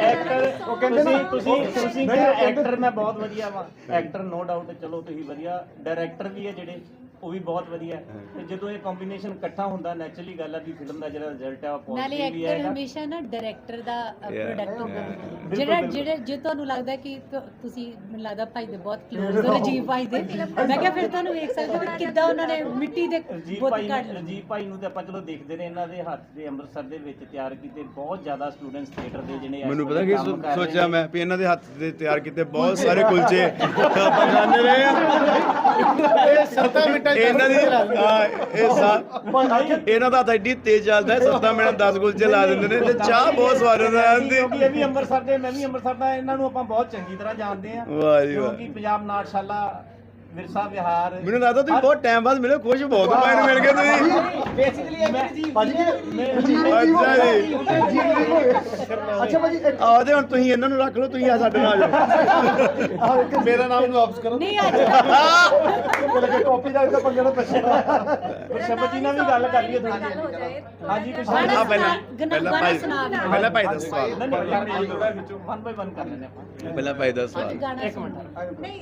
ਐਕਟਰ ਉਹ ਕਹਿੰਦੇ ਤੁਸੀਂ ਤੁਸੀਂ ਤੁਸੀਂ ਕਿਹਾ ਐਕਟਰ ਮੈਂ ਬਹੁਤ ਵਧੀਆ ਵਾਂ। ਐਕਟਰ ਨੋ ਡਾਊਟ ਚਲੋ ਤੁਸੀਂ ਵਧੀਆ। ਡਾਇਰੈਕਟਰ ਵੀ ਹੈ ਜਿਹੜੇ। ਉਹ ਵੀ ਬਹੁਤ ਵਧੀਆ ਹੈ। ਤੇ ਜਦੋਂ ਇਹ ਕੰਬੀਨੇਸ਼ਨ ਇਕੱਠਾ ਹੁੰਦਾ ਨੈਚੁਰਲੀ ਗੱਲ ਆ ਵੀ ਫਿਲਮ ਦਾ ਜਿਹੜਾ ਰਿਜ਼ਲਟ ਹੈ ਉਹ ਨਾਲੇ ਪੋਜ਼ਿਟਿਵ ਵੀ ਐਕਟਰ ਆਏਗਾ ਹਮੇਸ਼ਾ ਨਾ ਡਾਇਰੈਕਟਰ ਦਾ Yeah. ਪ੍ਰੋਡਕਟ ਹੁੰਦਾ ਹੈ। ਬਿਲਕੁਲ, ਜਿਹੜਾ ਬਿਲਕੁਲ। ਜਿਹੜੇ ਜੇ ਤੁਹਾਨੂੰ ਲੱਗਦਾ ਕਿ ਤੁ- ਤੁਸੀਂ ਮੈਨੂੰ ਲੱਗਦਾ ਭਾਈ ਦੇ ਬਹੁਤ ਕਲੋਜ਼ ਹੋ ਰਜੀਵ ਭਾਈ ਦੇ ਮੈਂ ਕਿਹਾ ਫਿਰ ਤੁਹਾਨੂੰ ਵੇਖ ਸਕਦੇ ਹੋ ਕਿ ਕਿੱਦਾਂ ਉਹਨਾਂ ਨੇ ਮਿੱਟੀ ਦੇ ਰਜੀਤ ਬੁੱਤ ਭਾਈ ਕੱਢ ਲਏ ਰਜੀਤ ਭਾਈ ਨੂੰ ਤੇ ਆਪਾਂ ਚਲੋ ਦੇਖਦੇ ਨੇ ਇਹਨਾਂ ਦੇ ਹੱਥ ਦੇ ਅੰਮ੍ਰਿਤਸਰ ਦੇ ਵਿੱਚ ਤਿਆਰ ਕੀਤੇ ਬਹੁਤ ਜ਼ਿਆਦਾ ਸਟੂਡੈਂਟਸ ਥੀਏਟਰ ਦੇ ਜਿਹਨੇ ਇਸ ਮੈਨੂੰ ਪਤਾ ਵੇਲੇ ਕੀ ਕੰਮ ਸੋ- ਕਰ ਰਹੇ ਸੋਚਿਆ ਨੇ। ਮੈਂ ਵੀ ਇਹਨਾਂ ਦੇ ਹੱਥ ਦੇ ਤਿਆਰ ਕੀਤੇ ਬਹੁਤ ਸਾਰੇ ਕੁਲਚੇ ਆਪਾਂ ਖਾਣੇ ਰਹੇ ਆ ਇਹ ਸੱਤਾ ਮਿੰਟਾਂ ਇਹਨਾਂ ਦੀ ਹਾਂ, ਇਹ ਸਾ ਇਹਨਾਂ ਦਾ ਹੱਥ ਐਡੀ ਤੇਜ਼ ਚੱਲਦਾ ਹੈ ਸੱਤਾਂ ਮਿੰਟ 10 ਕੁਲਚੇ ਲਾ ਦਿੰਦੇ ਨੇ। ਤੇ ਚਾਹ ਬਹੁਤ ਸਵਾਦ ਹੁੰਦਾ ਕਿਉਂਕਿ ਇਹ ਵੀ ਅੰਮ੍ਰਿਤਸਰ ਦੇ ਮੈਂ ਵੀ ਅੰਮ੍ਰਿਤਸਰ ਦਾ ਇਹਨਾਂ ਨੂੰ ਆਪਾਂ ਬਹੁਤ ਚੰਗੀ ਤਰ੍ਹਾਂ ਜਾਣਦੇ ਆ ਵਾਹ ਜੀ ਵਾਹ। ਕਿਉਂਕਿ ਪੰਜਾਬ ਨਾਟਸ਼ਾਲਾ ਵਿਰਸਾ ਵਿਹਾਰ ਮੈਨੂੰ ਲੱਗਦਾ ਤੁਸੀਂ ਬਹੁਤ ਟਾਈਮ ਬਾਅਦ ਮਿਲੇ ਖੁਸ਼ ਬਹੁਤ ਪਾਇਨ ਮਿਲ ਗਏ ਤੁਸੀਂ ਬੇਸਿਕਲੀ ਇਹ ਜੀ ਭਾਜੀ ਅੱਛਾ ਜੀ ਅੱਛਾ ਭਾਜੀ ਇੱਕ ਆਦੇ ਹੁਣ ਤੁਸੀਂ ਇਹਨਾਂ ਨੂੰ ਰੱਖ ਲਓ ਤੁਸੀਂ ਆ ਸਾਡੇ ਨਾਲ ਆ ਜਾਓ ਮੇਰਾ ਨਾਮ ਨੂੰ ਵਾਪਸ ਕਰੋ ਨਹੀਂ ਅੱਜ ਕਿ ਕਾਪੀ ਦਾ ਇਹਦਾ ਪੰਗਾ ਨਾ ਪਛੇ ਗੁਰਸ਼ਬਦ ਜੀ ਨਾਲ ਵੀ ਗੱਲ ਕਰ ਲਈਏ ਥੋੜੀ ਹੋ ਹਾਂਜੀ ਕੁਛ ਆ ਪਹਿਲਾਂ ਪਹਿਲਾਂ ਭਾਈ। ਪਹਿਲਾਂ ਭਾਈ ਦਾ ਸਵਾਲ ਨਹੀਂ ਨਹੀਂ ਵਨ ਬਾਈ ਵਨ ਕਰ ਲੈਂਦੇ ਆਪਾਂ ਪਹਿਲਾਂ ਭਾਈ ਦਾ ਸਵਾਲ ਇੱਕ ਮਿੰਟ। ਨਹੀਂ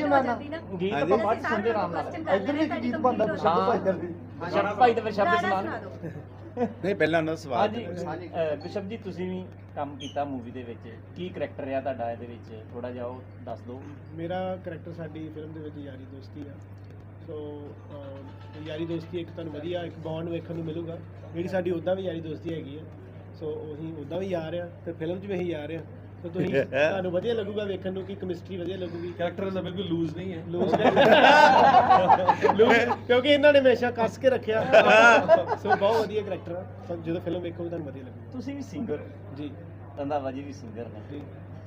ਸੁਣਦੀ ਨਾ ਨਾ ਗੀਤ ਹਾਂਜੀ। ਆਪਾਂ ਬਾਅਦ ਚ ਸੁਣਦੇ ਆਰਾਮ ਨਾਲ। ਇੱਧਰ ਵੀ ਇੱਕ ਗੀਤ ਬੰਦਾ ਸ਼ਬਦ ਭਾਈ ਦਰ ਦੀ ਸ਼ਬਦ ਭਾਈ ਦੇ ਵਿੱਚ ਸ਼ਬਦ ਗਾਣਾ ਸੁਣਾ ਸੁਣਾ ਦਿਓ। ਨਹੀਂ ਪਹਿਲਾਂ ਉਹਨਾਂ ਦਾ ਸਵਾਲ ਹਾਂਜੀ। ਗੁਰਸ਼ਬਦ ਜੀ ਤੁਸੀਂ ਵੀ ਕੰਮ ਕੀਤਾ ਮੂਵੀ ਦੇ ਵਿੱਚ। ਕੀ ਕਰੈਕਟਰ ਰਿਹਾ ਤੁਹਾਡਾ ਇਹਦੇ ਵਿੱਚ? ਥੋੜਾ ਜਿਹਾ ਉਹ ਦੱਸ ਦਿਓ। ਮੇਰਾ ਕਰੈਕਟਰ ਸਾਡੀ ਫਿਲਮ ਦੇ ਵਿੱਚ ਯਾਰੀ ਦੋਸਤੀ ਆ। ਸੋ ਯਾਰੀ ਦੋਸਤੀ ਇੱਕ ਤੁਹਾਨੂੰ ਵਧੀਆ ਇੱਕ ਬੌਂਡ ਵੇਖਣ ਨੂੰ ਮਿਲੂਗਾ। ਜਿਹੜੀ ਸਾਡੀ ਉਦਾਂ ਵੀ ਯਾਰੀ ਦੋਸਤੀ ਹੈਗੀ ਆ। ਸੋ ਉਹੀ ਉਦਾਂ ਵੀ ਯਾਰ ਆ ਤੇ ਫਿਲਮ 'ਚ ਵੀ ਅਸੀਂ ਯਾਰ ਆ। ਤੁਸੀਂ ਤੁਹਾਨੂੰ ਵਧੀਆ ਲੱਗੂਗਾ ਵੇਖਣ ਨੂੰ ਕਿ ਕੈਮਿਸਟਰੀ ਵਧੀਆ ਲੱਗੂਗੀ। ਕੈਰੈਕਟਰ ਦਾ ਬਿਲਕੁਲ ਲੂਜ਼ ਨਹੀਂ ਹੈ। ਲੂਜ਼ ਲੂਜ਼ ਕਿਉਂਕਿ ਇਹਨਾਂ ਨੇ ਹਮੇਸ਼ਾ ਕੱਸ ਕੇ ਰੱਖਿਆ। ਸੋ ਬਹੁਤ ਵਧੀਆ ਕਰੈਕਟਰ ਆ। ਜਦੋਂ ਫਿਲਮ ਵੇਖੋਗੇ ਤੁਹਾਨੂੰ ਵਧੀਆ ਲੱਗੂਗਾ। ਤੁਸੀਂ ਵੀ ਸਿੰਗਰ ਜੀ। ਜੀ ਵੀ ਸਿੰਗਰ ਨੇ। ਜੀ।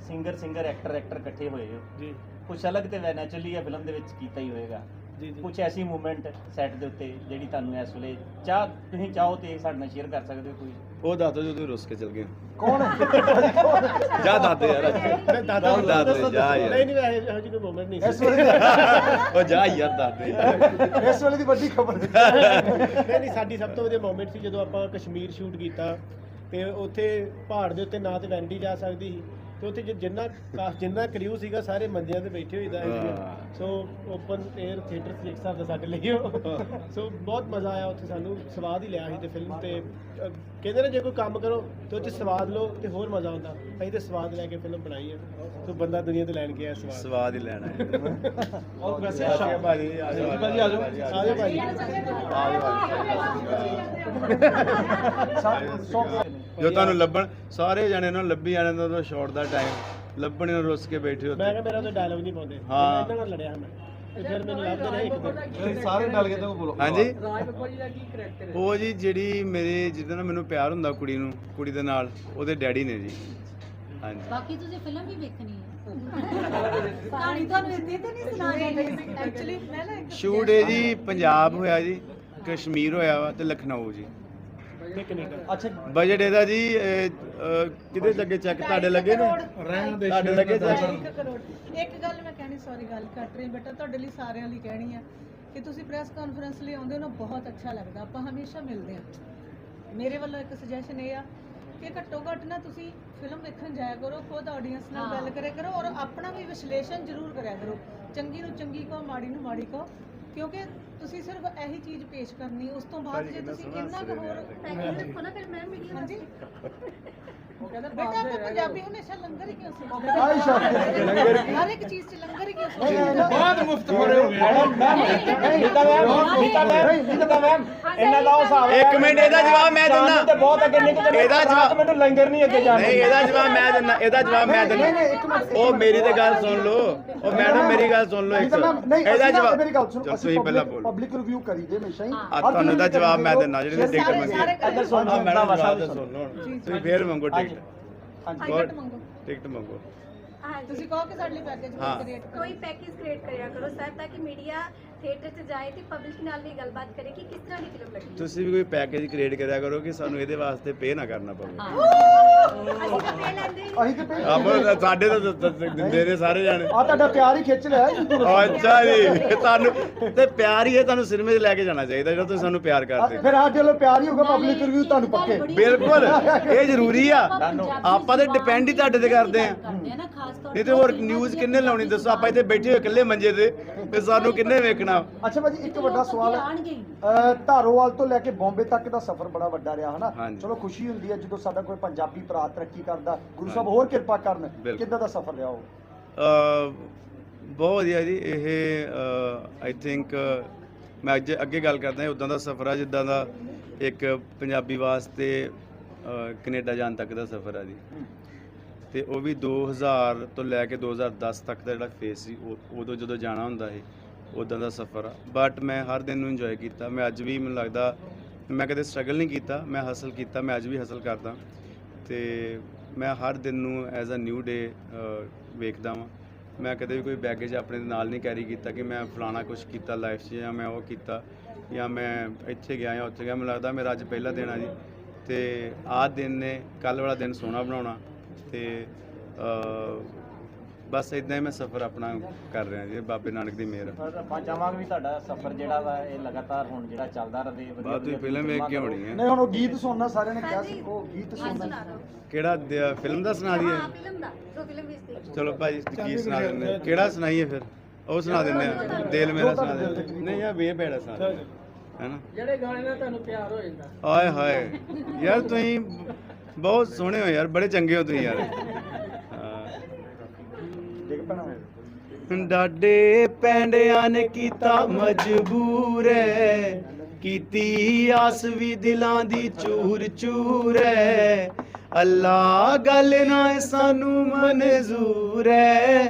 ਸਿੰਗਰ ਸਿੰਗਰ ਐਕਟਰ ਐਕਟਰ ਇਕੱਠੇ ਹੋਏ ਹੋ। ਜੀ। ਕੁਝ ਅਲੱਗ ਤੇ ਨੈਚੁਰਲੀ ਆ ਫਿਲਮ ਦੇ ਵਿੱਚ ਕੀਤਾ ਹੀ ਹੋਏਗਾ। ਜੀ ਜੀ। ਕੁਝ ਐਸੀ ਮੂਵਮੈਂਟ ਸੈੱਟ ਦੇ ਉੱਤੇ ਜਿਹੜੀ ਤੁਹਾਨੂੰ ਇਸ ਵੇਲੇ ਚਾਹ ਤੁਸੀਂ ਚਾਹੋ ਤੇ ਸਾਡੇ ਨਾਲ ਸ਼ੇਅਰ ਕਰ ਸਕਦੇ ਹੋ ਕੋਈ? ਉਹ ਦੱਸ ਦਿਓ ਜਦੋਂ ਤੁਸੀਂ ਰੁੱਸ ਕੇ ਚਲ ਗਏ ਕੌਣ? ਜਾ ਦੱਸ ਦੇ ਯਾਰ ਮੈਂ ਦਾਦਾ ਦੱਸ ਦੱਸ ਦੇ, ਜਾ ਯਾਰ। ਨਹੀਂ ਨਹੀਂ ਵੈਸੇ ਇਹੋ ਜਿਹੀ ਕੋਈ ਮੂਮੈਂਟ ਨਹੀਂ ਇਸ ਵੇਲੇ ਉਹ ਜਾ ਯਾਰ ਦੱਸ ਦੇ ਇਸ ਵੇਲੇ ਦੀ ਵੱਡੀ ਖਬਰ ਨਹੀਂ। ਨਹੀਂ ਸਾਡੀ ਸਭ ਤੋਂ ਵਧੀਆ ਮੂਮੈਂਟ ਸੀ ਜਦੋਂ ਆਪਾਂ ਕਸ਼ਮੀਰ ਸ਼ੂਟ ਕੀਤਾ ਤੇ ਉੱਥੇ ਪਹਾੜ ਦੇ ਉੱਤੇ ਨਾ ਤੇ ਵੈਨਿਟੀ ਜਾ ਸਕਦੀ ਸੀ। ਤੇ ਉੱਥੇ ਜਿ- ਜਿੰਨਾ ਕਾ- ਜਿੰਨਾ ਕਰਿਊ ਸੀਗਾ ਸਾਰੇ ਮੰਜਿਆਂ ਤੇ ਬੈਠੇ ਹੋਈਦਾ ਹਾਂ। ਸੀ। ਸੋ ਓਪਨ 에ਅਰ ਥੀਏਟਰ ਸੀ ਇੱਕ ਹਿਸਾਬ ਦਾ ਸਾਡੇ ਲਈ ਉਹ। ਸੋ ਬਹੁਤ ਮਜ਼ਾ ਆਇਆ ਉੱਥੇ ਸਾਨੂੰ। ਸਵਾਦ ਹੀ ਲਿਆ ਸੀ ਤੇ ਫਿਲਮ ਤੇ। ਕਹਿੰਦੇ ਨੇ ਜੇ ਕੋਈ ਕੰਮ ਕਰੋ ਤੇ 'ਚ ਸਵਾਦ ਲਓ ਤੇ ਹੋਰ ਮਜ਼ਾ ਆਉਂਦਾ। ਅਸੀਂ ਤੇ ਸਵਾਦ ਲੈ ਕੇ ਫਿਲਮ ਬਣਾਈ ਹੈ ਸੋ ਬੰਦਾ ਦੁਨੀਆ ਤੇ ਲੈਣ ਗਿਆ ਸਵਾਦ। ਸਵਾਦ ਹੀ ਲੈਣਾ ਹੈ। ਔਰ ਵੈਸੇ ਆ ਜਾਓ। ਭਾਜੀ ਆ ਜਾਓ। ਭਾਜੀ, ਆ ਜਾਓ। ਆ ਜਾਓ ਭਾਜੀ। ਸੋ ਜੋ ਤੁਹਾਨੂੰ ਲੱਭਣ ਸਾਰੇ ਜਣੇ ਨੂੰ ਲੱਭੀ ਜਾਣੇ ਦਾ ਤਾਂ ਸ਼ਾਰਟ ਦਾ ਟਾਈਮ ਲੱਭਣੇ ਨੂੰ ਰੁੱਸ ਕੇ ਬੈਠੇ ਮੈਂ ਹੁੰਦੇ ਕਿਹਾ ਮੇਰਾ ਤਾਂ ਡਾਇਲੌਗ ਨਹੀਂ ਪਾਉਂਦੇ। ਹਾਂ। ਮੈਂ ਇਹਨਾਂ ਨਾਲ ਲੜਿਆ ਮੈਂ। ਤੇ ਫਿਰ ਮੈਨੂੰ ਲੱਭਦੇ ਰਹੇ ਇੱਕ ਦਿਨ ਸਾਰੇ ਡਲ ਗਏ ਤਾਂ ਬੋਲੋ। ਹਾਂਜੀ? ਰਾਜ ਬੱਬਾ ਜੀ ਦਾ ਕੀ ਕਰੈਕਟਰ ਹੈ? ਉਹ ਜੀ ਜਿਹੜੀ ਮੇਰੇ ਜਿਹਦੇ ਨਾਲ ਮੈਨੂੰ ਪਿਆਰ ਹੁੰਦਾ ਕੁੜੀ ਨੂੰ ਕੁੜੀ ਦੇ ਨਾਲ ਉਹਦੇ ਡੈਡੀ ਨੇ ਜੀ। ਹਾਂਜੀ। ਬਾਕੀ ਤੁਸੀਂ ਫਿਲਮ ਵੀ ਵੇਖਣੀ ਹੈ। ਕਹਾਣੀ ਤੁਹਾਨੂੰ ਇੱਥੇ ਤੇ ਨਹੀਂ ਸੁਣਾਣੀ ਐਕਚੁਅਲੀ ਮੈਂ ਨਾ ਇੱਕ ਸ਼ੂਟ ਇਹ ਜੀ ਪੰਜਾਬ ਹੋਇਆ ਜੀ ਕਸ਼ਮੀਰ ਹੋਇਆ ਵਾ ਤੇ ਲਖਨਊ ਜੀ। ਅੱਛਾ। ਬਜਟ ਇਹਦਾ ਜੀ ਅਹ, ਅਹ, ਕਿਹਦੇ ਲੱਗੇ ਚੈੱਕ ਤੁਹਾਡੇ ਲੱਗੇ ਨੇ? ਤੁਹਾਡੇ ਲੱਗੇ ਚੈੱਕ ਇੱਕ ਕਰੋੜ। ਇੱਕ ਗੱਲ ਮੈਂ ਕਹਿਣੀ ਸੌਰੀ ਗੱਲ ਕੱਟ ਰਹੀ ਬੇਟਾ ਤੁਹਾਡੇ ਲਈ ਸਾਰਿਆਂ ਲਈ ਕਹਿਣੀ ਆ ਕਿ ਤੁਸੀਂ ਪ੍ਰੈਸ ਕਾਨਫਰੰਸ ਲਈ ਆਉਂਦੇ ਹੋ ਨਾ ਬਹੁਤ ਅੱਛਾ ਲੱਗਦਾ। ਆਪਾਂ ਹਮੇਸ਼ਾ ਮਿਲਦੇ ਆ ਮੇਰੇ ਵੱਲੋਂ ਇੱਕ ਸੁਜੈਸ਼ਨ ਇਹ ਆ ਕਿ ਘੱਟੋ ਘੱਟ ਨਾ ਤੁਸੀਂ ਫਿਲਮ ਵੇਖਣ ਜਾਇਆ ਕਰੋ ਖੁਦ ਆਡੀਅנס ਨਾਲ ਗੱਲ ਕਰਿਆ ਕਰੋ ਔਰ ਆਪਣਾ ਵੀ ਵਿਸ਼ਲੇਸ਼ਣ ਜ਼ਰੂਰ ਕਰਿਆ ਕਰੋ। ਚੰਗੀ ਨੂੰ ਚੰਗੀ ਕਹੋ ਮਾੜੀ ਨੂੰ ਮਾੜੀ ਕਹੋ ਕਿਉਂਕਿ ਤੁਸੀਂ ਸਿਰਫ ਇਹੀ ਚੀਜ਼ ਪੇਸ਼ ਕਰਨੀ ਉਸ ਤੋਂ ਬਾਅਦ ਜੇ ਤੁਸੀਂ ਇੰਨਾ ਕੁ ਹੋਰ ਪੈਕੇਜ ਰੱਖੋ ਨਾ ਫਿਰ ਮੈਂ ਮੀਡੀਆ ਹਾਂਜੀ। ਬੇਟਾ ਆਪਾਂ ਪੰਜਾਬੀ ਹਮੇਸ਼ਾ ਲੰਗਰ ਹੀ ਕਿਉਂ ਸਿੱਖਦੇ ਆਇਸ਼ਾ ਹਰ ਇੱਕ ਚੀਜ਼ 'ਚ ਲੰਗਰ ਹੀ ਕਿਉਂ ਸਿੱਖਦੇ ਬਹੁਤ ਮੁਫਤ ਹੋ ਰਹੇ ਹੋ ਇਹਨਾਂ ਦਾ ਉਹ ਹਿਸਾਬ ਇੱਕ ਮਿੰਟ ਇਹਦਾ ਜਵਾਬ ਮੈਂ ਦਿੰਦਾ ਤੇ ਬਹੁਤ ਅੱਗੇ ਨਿਕਲ ਇਹਦਾ ਜਵਾਬ ਮੈਨੂੰ ਲੰਗਰ ਨਹੀਂ ਅੱਗੇ ਜਾਣ ਨਹੀਂ ਇਹਦਾ ਜਵਾਬ ਮੈਂ ਦਿੰਦਾ ਇਹਦਾ ਜਵਾਬ ਮੈਂ ਦਿੰਦਾ ਉਹ ਮੇਰੀ ਤੇ ਗੱਲ ਸੁਣ ਲਓ ਉਹ ਮੈਡਮ ਮੇਰੀ ਗੱਲ ਸੁਣ ਲਓ ਇੱਕ ਇਹਦਾ ਜਵਾਬ ਮੇਰੀ ਗੱਲ ਸੁਣੋ ਚਲੋ ਅਸੀਂ ਤੁਸੀਂ ਪਹਿਲਾਂ ਪਬਲਿਕ ਬੋਲੋ ਪਬਲਿਕ ਰਿਵਿਊ ਕਰੀਦੇ ਹਮੇਸ਼ਾ ਹੀ ਆ ਤੁਹਾਨੂੰ ਜਵਾਬ ਮੈਂ ਦਿੰਦਾ ਜਿਹੜੇ ਟਿਕਟ ਮੰਗੀ ਮੈਡਮ ਜਵਾਬ ਸੁਣ ਤਾਂ ਸੁਣ ਲਓ ਤੁਸੀਂ ਫੇਰ ਮੰਗੋ ਟਿਕਟ ਹਾਂਜੀ। ਟਿਕਟ ਮੰਗੋ। ਟਿਕਟ ਮੰਗੋ। ਹਾਂਜੀ। ਤੁਸੀਂ ਕਹੋ ਕਿ ਸਾਡੇ ਲਈ ਪੈਕੇਜ ਹਾਂ। ਕ੍ਰੀਏਟ ਕਰੋ ਕੋਈ ਪੈਕੇਜ ਕ੍ਰੀਏਟ ਕਰਿਆ ਕਰੋ। ਸਰ ਤਾਂ ਕਿ ਮੀਡੀਆ ਥੀਏਟਰ 'ਚ ਜਾਏ ਤੇ ਪਬਲਿਕ ਨਾਲ ਵੀ ਗੱਲਬਾਤ ਕਰੇ ਕਿ ਕਿਸ ਤਰ੍ਹਾਂ ਦੀ ਫਿਲਮ ਲੱਗੀ ਤੁਸੀਂ ਵੀ ਕੋਈ ਪੈਕੇਜ ਕ੍ਰੀਏਟ ਕਰਿਆ ਕਰੋ ਕਿ ਸਾਨੂੰ ਇਹਦੇ ਵਾਸਤੇ ਪੇ ਨਾ ਕਰਨਾ ਪਵੇ। ਅਸੀਂ ਤਾਂ ਪੇ ਲੈਂਦੇ ਹੀ ਅਸੀਂ ਤੇ ਭੇਜ ਆਪਾਂ ਸਾਡੇ ਤਾਂ ਦ- ਦ- ਦਿੰਦੇ ਨੇ ਸਾਰੇ ਜਾਣੇ। ਆ ਤੁਹਾਡਾ ਪਿਆਰ ਹੀ ਖਿੱਚ ਲਿਆ ਜੀ ਤੁਹਾਨੂੰ। ਅੱਛਾ ਜੀ ਤੁਹਾਨੂੰ ਤੇ ਪਿਆਰ ਹੀ ਹੈ ਤੁਹਾਨੂੰ ਸਿਨੇਮੇ 'ਚ ਲੈ ਕੇ ਜਾਣਾ ਚਾਹੀਦਾ ਜਿਹੜਾ ਤੁਸੀਂ ਸਾਨੂੰ ਪਿਆਰ ਕਰਦੇ ਹੋ। ਫਿਰ ਸਾਡੇ ਵੱਲੋਂ ਪਿਆਰ ਹੀ ਹੋਊਗਾ ਪਬਲਿਕ ਰਿਵਿਊ ਤੁਹਾਨੂੰ ਪੱਕੇ। ਬਿਲਕੁਲ ਇਹ ਜ਼ਰੂਰੀ ਆ। ਆਪਾਂ ਤੇ ਡਿਪੈਂਡ ਹੀ ਤੁਹਾਡੇ ਤੇ ਕਰਦੇ ਆ। ਨਹੀਂ ਤੇ ਹੋਰ ਨਿਊਜ਼ ਕਿੰਨੇ ਲਾਉਣੀ? ਦੱਸੋ ਆਪਾਂ ਇੱਥੇ ਬੈਠੇ ਹੋਏ ਇਕੱਲੇ ਮੰਜੇ ਤੇ ਤੇ ਸਾਨੂੰ ਕਿੰਨੇ ਵੇਖਣਾ ਅੱਛਾ ਭਾਜੀ ਇੱਕ ਵੱਡਾ ਸਵਾਲ ਹੈ। ਅਹ ਧਾਰੋਵਾਲ ਤੋਂ ਲੈ ਕੇ ਬੰਬੇ ਤੱਕ ਦਾ ਸਫ਼ਰ ਬੜਾ ਵੱਡਾ ਰਿਹਾ ਹਨਾ? ਹਾਂਜੀ। ਚਲੋ ਖੁਸ਼ੀ ਹੁੰਦੀ ਹੈ ਜਦੋਂ ਸਾਡਾ ਕੋਈ ਪੰਜਾਬੀ ਭਰਾ ਤਰੱਕੀ ਕਰਦਾ ਗੁਰੂ ਸਾਹਿਬ ਹੋਰ ਕਿਰਪਾ ਕਰਨ। ਬਿਲਕੁਲ। ਕਿੱਦਾਂ ਦਾ ਸਫ਼ਰ ਰਿਹਾ ਉਹ? ਅ, ਬਹੁਤ ਵਧੀਆ ਜੀ। ਇਹ ਆਈ ਥਿੰਕ ਮੈਂ ਅੱਜ ਅੱਗੇ ਗੱਲ ਕਰਦਾ ਹਾਂ ਉਦਾਂ ਦਾ ਸਫ਼ਰ ਆ ਜਿੱਦਾਂ ਦਾ ਇੱਕ ਪੰਜਾਬੀ ਵਾਸਤੇ ਅ, ਕੈਨੇਡਾ ਜਾਣ ਤੱਕ ਦਾ ਸਫ਼ਰ ਆ ਜੀ। ਤੇ ਉਹ ਵੀ 2000 ਤੋਂ ਲੈ ਕੇ 2010 ਤੱਕ ਦਾ ਜਿਹੜਾ ਫੇਸ ਸੀ ਉਹ- ਉਦੋਂ ਜਦੋਂ ਜਾਣਾ ਹੁੰਦਾ ਸੀ। ਉਦਾਂ ਦਾ ਸਫ਼ਰ ਆ। ਬਟ ਮੈਂ ਹਰ ਦਿਨ ਨੂੰ ਇੰਜੋਏ ਕੀਤਾ। ਮੈਂ ਅੱਜ ਵੀ ਮੈਨੂੰ ਲੱਗਦਾ ਮੈਂ ਕਦੇ ਸਟਰਗਲ ਨਹੀਂ ਕੀਤਾ। ਮੈਂ ਹਸਲ ਕੀਤਾ। ਮੈਂ ਅੱਜ ਵੀ ਹਸਲ ਕਰਦਾ। ਤੇ ਮੈਂ ਹਰ ਦਿਨ ਨੂੰ ਐਜ਼ ਅ ਨਿਊ ਡੇ ਵੇਖਦਾ ਵਾਂ। ਮੈਂ ਕਦੇ ਵੀ ਕੋਈ ਬੈਗੇਜ ਆਪਣੇ ਨਾਲ ਨਹੀਂ ਕੈਰੀ ਕੀਤਾ ਕਿ ਮੈਂ ਫਲਾਣਾ ਕੁਝ ਕੀਤਾ ਲਾਈਫ 'ਚ ਜਾਂ ਮੈਂ ਉਹ ਕੀਤਾ ਜਾਂ ਮੈਂ ਇੱਥੇ ਗਿਆ ਜਾਂ ਉੱਥੇ ਗਿਆ। ਮੈਨੂੰ ਲੱਗਦਾ ਮੇਰਾ ਅੱਜ ਪਹਿਲਾ ਦਿਨ ਆ ਜੀ। ਤੇ ਆਹ ਦਿਨ ਨੇ ਕੱਲ ਵਾਲਾ ਦਿਨ ਸੋਹਣਾ ਬਣਾਉਣਾ। ਤੇ ਬਸ ਇਦਾਂ ਹੀ ਮੈਂ ਸਫ਼ਰ ਆਪਣਾ ਕਰ ਰਿਹਾ ਜੀ ਬਾਬੇ ਨਾਨਕ ਦੀ ਮਿਹਰ। ਆ। ਆਪਾਂ ਚਾਹਾਂਗੇ ਵੀ ਤੁਹਾਡਾ ਸਫ਼ਰ ਜਿਹੜਾ ਵਾ ਇਹ ਲਗਾਤਾਰ ਹੁਣ ਜਿਹੜਾ ਚੱਲਦਾ ਰਹੇ ਵਧੀਆ ਬਾਅਦ ਤੁਸੀਂ ਫਿਲਮ ਵੇਖ ਕੇ ਹੋਣੀ ਹੈ। ਨਹੀਂ ਹੁਣ ਉਹ ਗੀਤ ਸੁਣਨਾ ਸਾਰਿਆਂ ਨੇ ਕਿਹਾ। ਸੀ ਉਹ ਗੀਤ ਸੁਣਨਾ। ਸੁਣਾ ਦਿਓ। ਕਿਹੜਾ ਦ- ਫਿਲਮ ਦਾ ਸੁਣਾ ਦਈਏ? ਹਾਂ ਫਿਲਮ ਦਾ ਜੋ ਫਿਲਮ ਵਿੱਚ ਦੇਖੀ ਚਲੋ ਭਾਜੀ ਕੀ ਸੁਣਾ ਦਿੰਦੇ ਆ? ਕਿਹੜਾ ਸੁਣਾਈਏ ਫਿਰ? ਉਹ ਸੁਣਾ ਦਿੰਦੇ ਆ ਦਿਲ ਮੇਰਾ ਸੁਣਾ ਦਿੰਦੇ ਆ। ਨਹੀਂ ਯਾਰ ਵੇ ਬੇੜਾ ਸੁਣਾ ਦਿੰਦੇ ਆ। ਹੈਨਾ? ਜਿਹੜੇ ਗਾਣੇ ਨਾਲ ਤੁਹਾਨੂੰ ਪਿਆਰ ਹੋ ਜਾਂਦਾ। ਆਏ ਹਾਏ। ਯਾਰ ਤੁਸੀਂ ਬਹੁਤ ਸੋਹਣੇ ਹੋ ਯਾਰ ਬੜੇ ਚੰਗੇ ਹੋ ਤੁਸੀਂ ਯਾਰ। ਡਾਡੇ ਪੈਂਡਿਆਂ ਨੇ ਕੀਤਾ ਮਜਬੂਰ ਐ। ਕੀਤੀ ਆਸ ਵੀ ਦਿਲਾਂ ਦੀ ਚੂਰ ਚੂਰ ਐ। ਅੱਲਾ ਗੱਲ ਨਾ ਸਾਨੂੰ ਮਨਜ਼ੂਰ ਐ।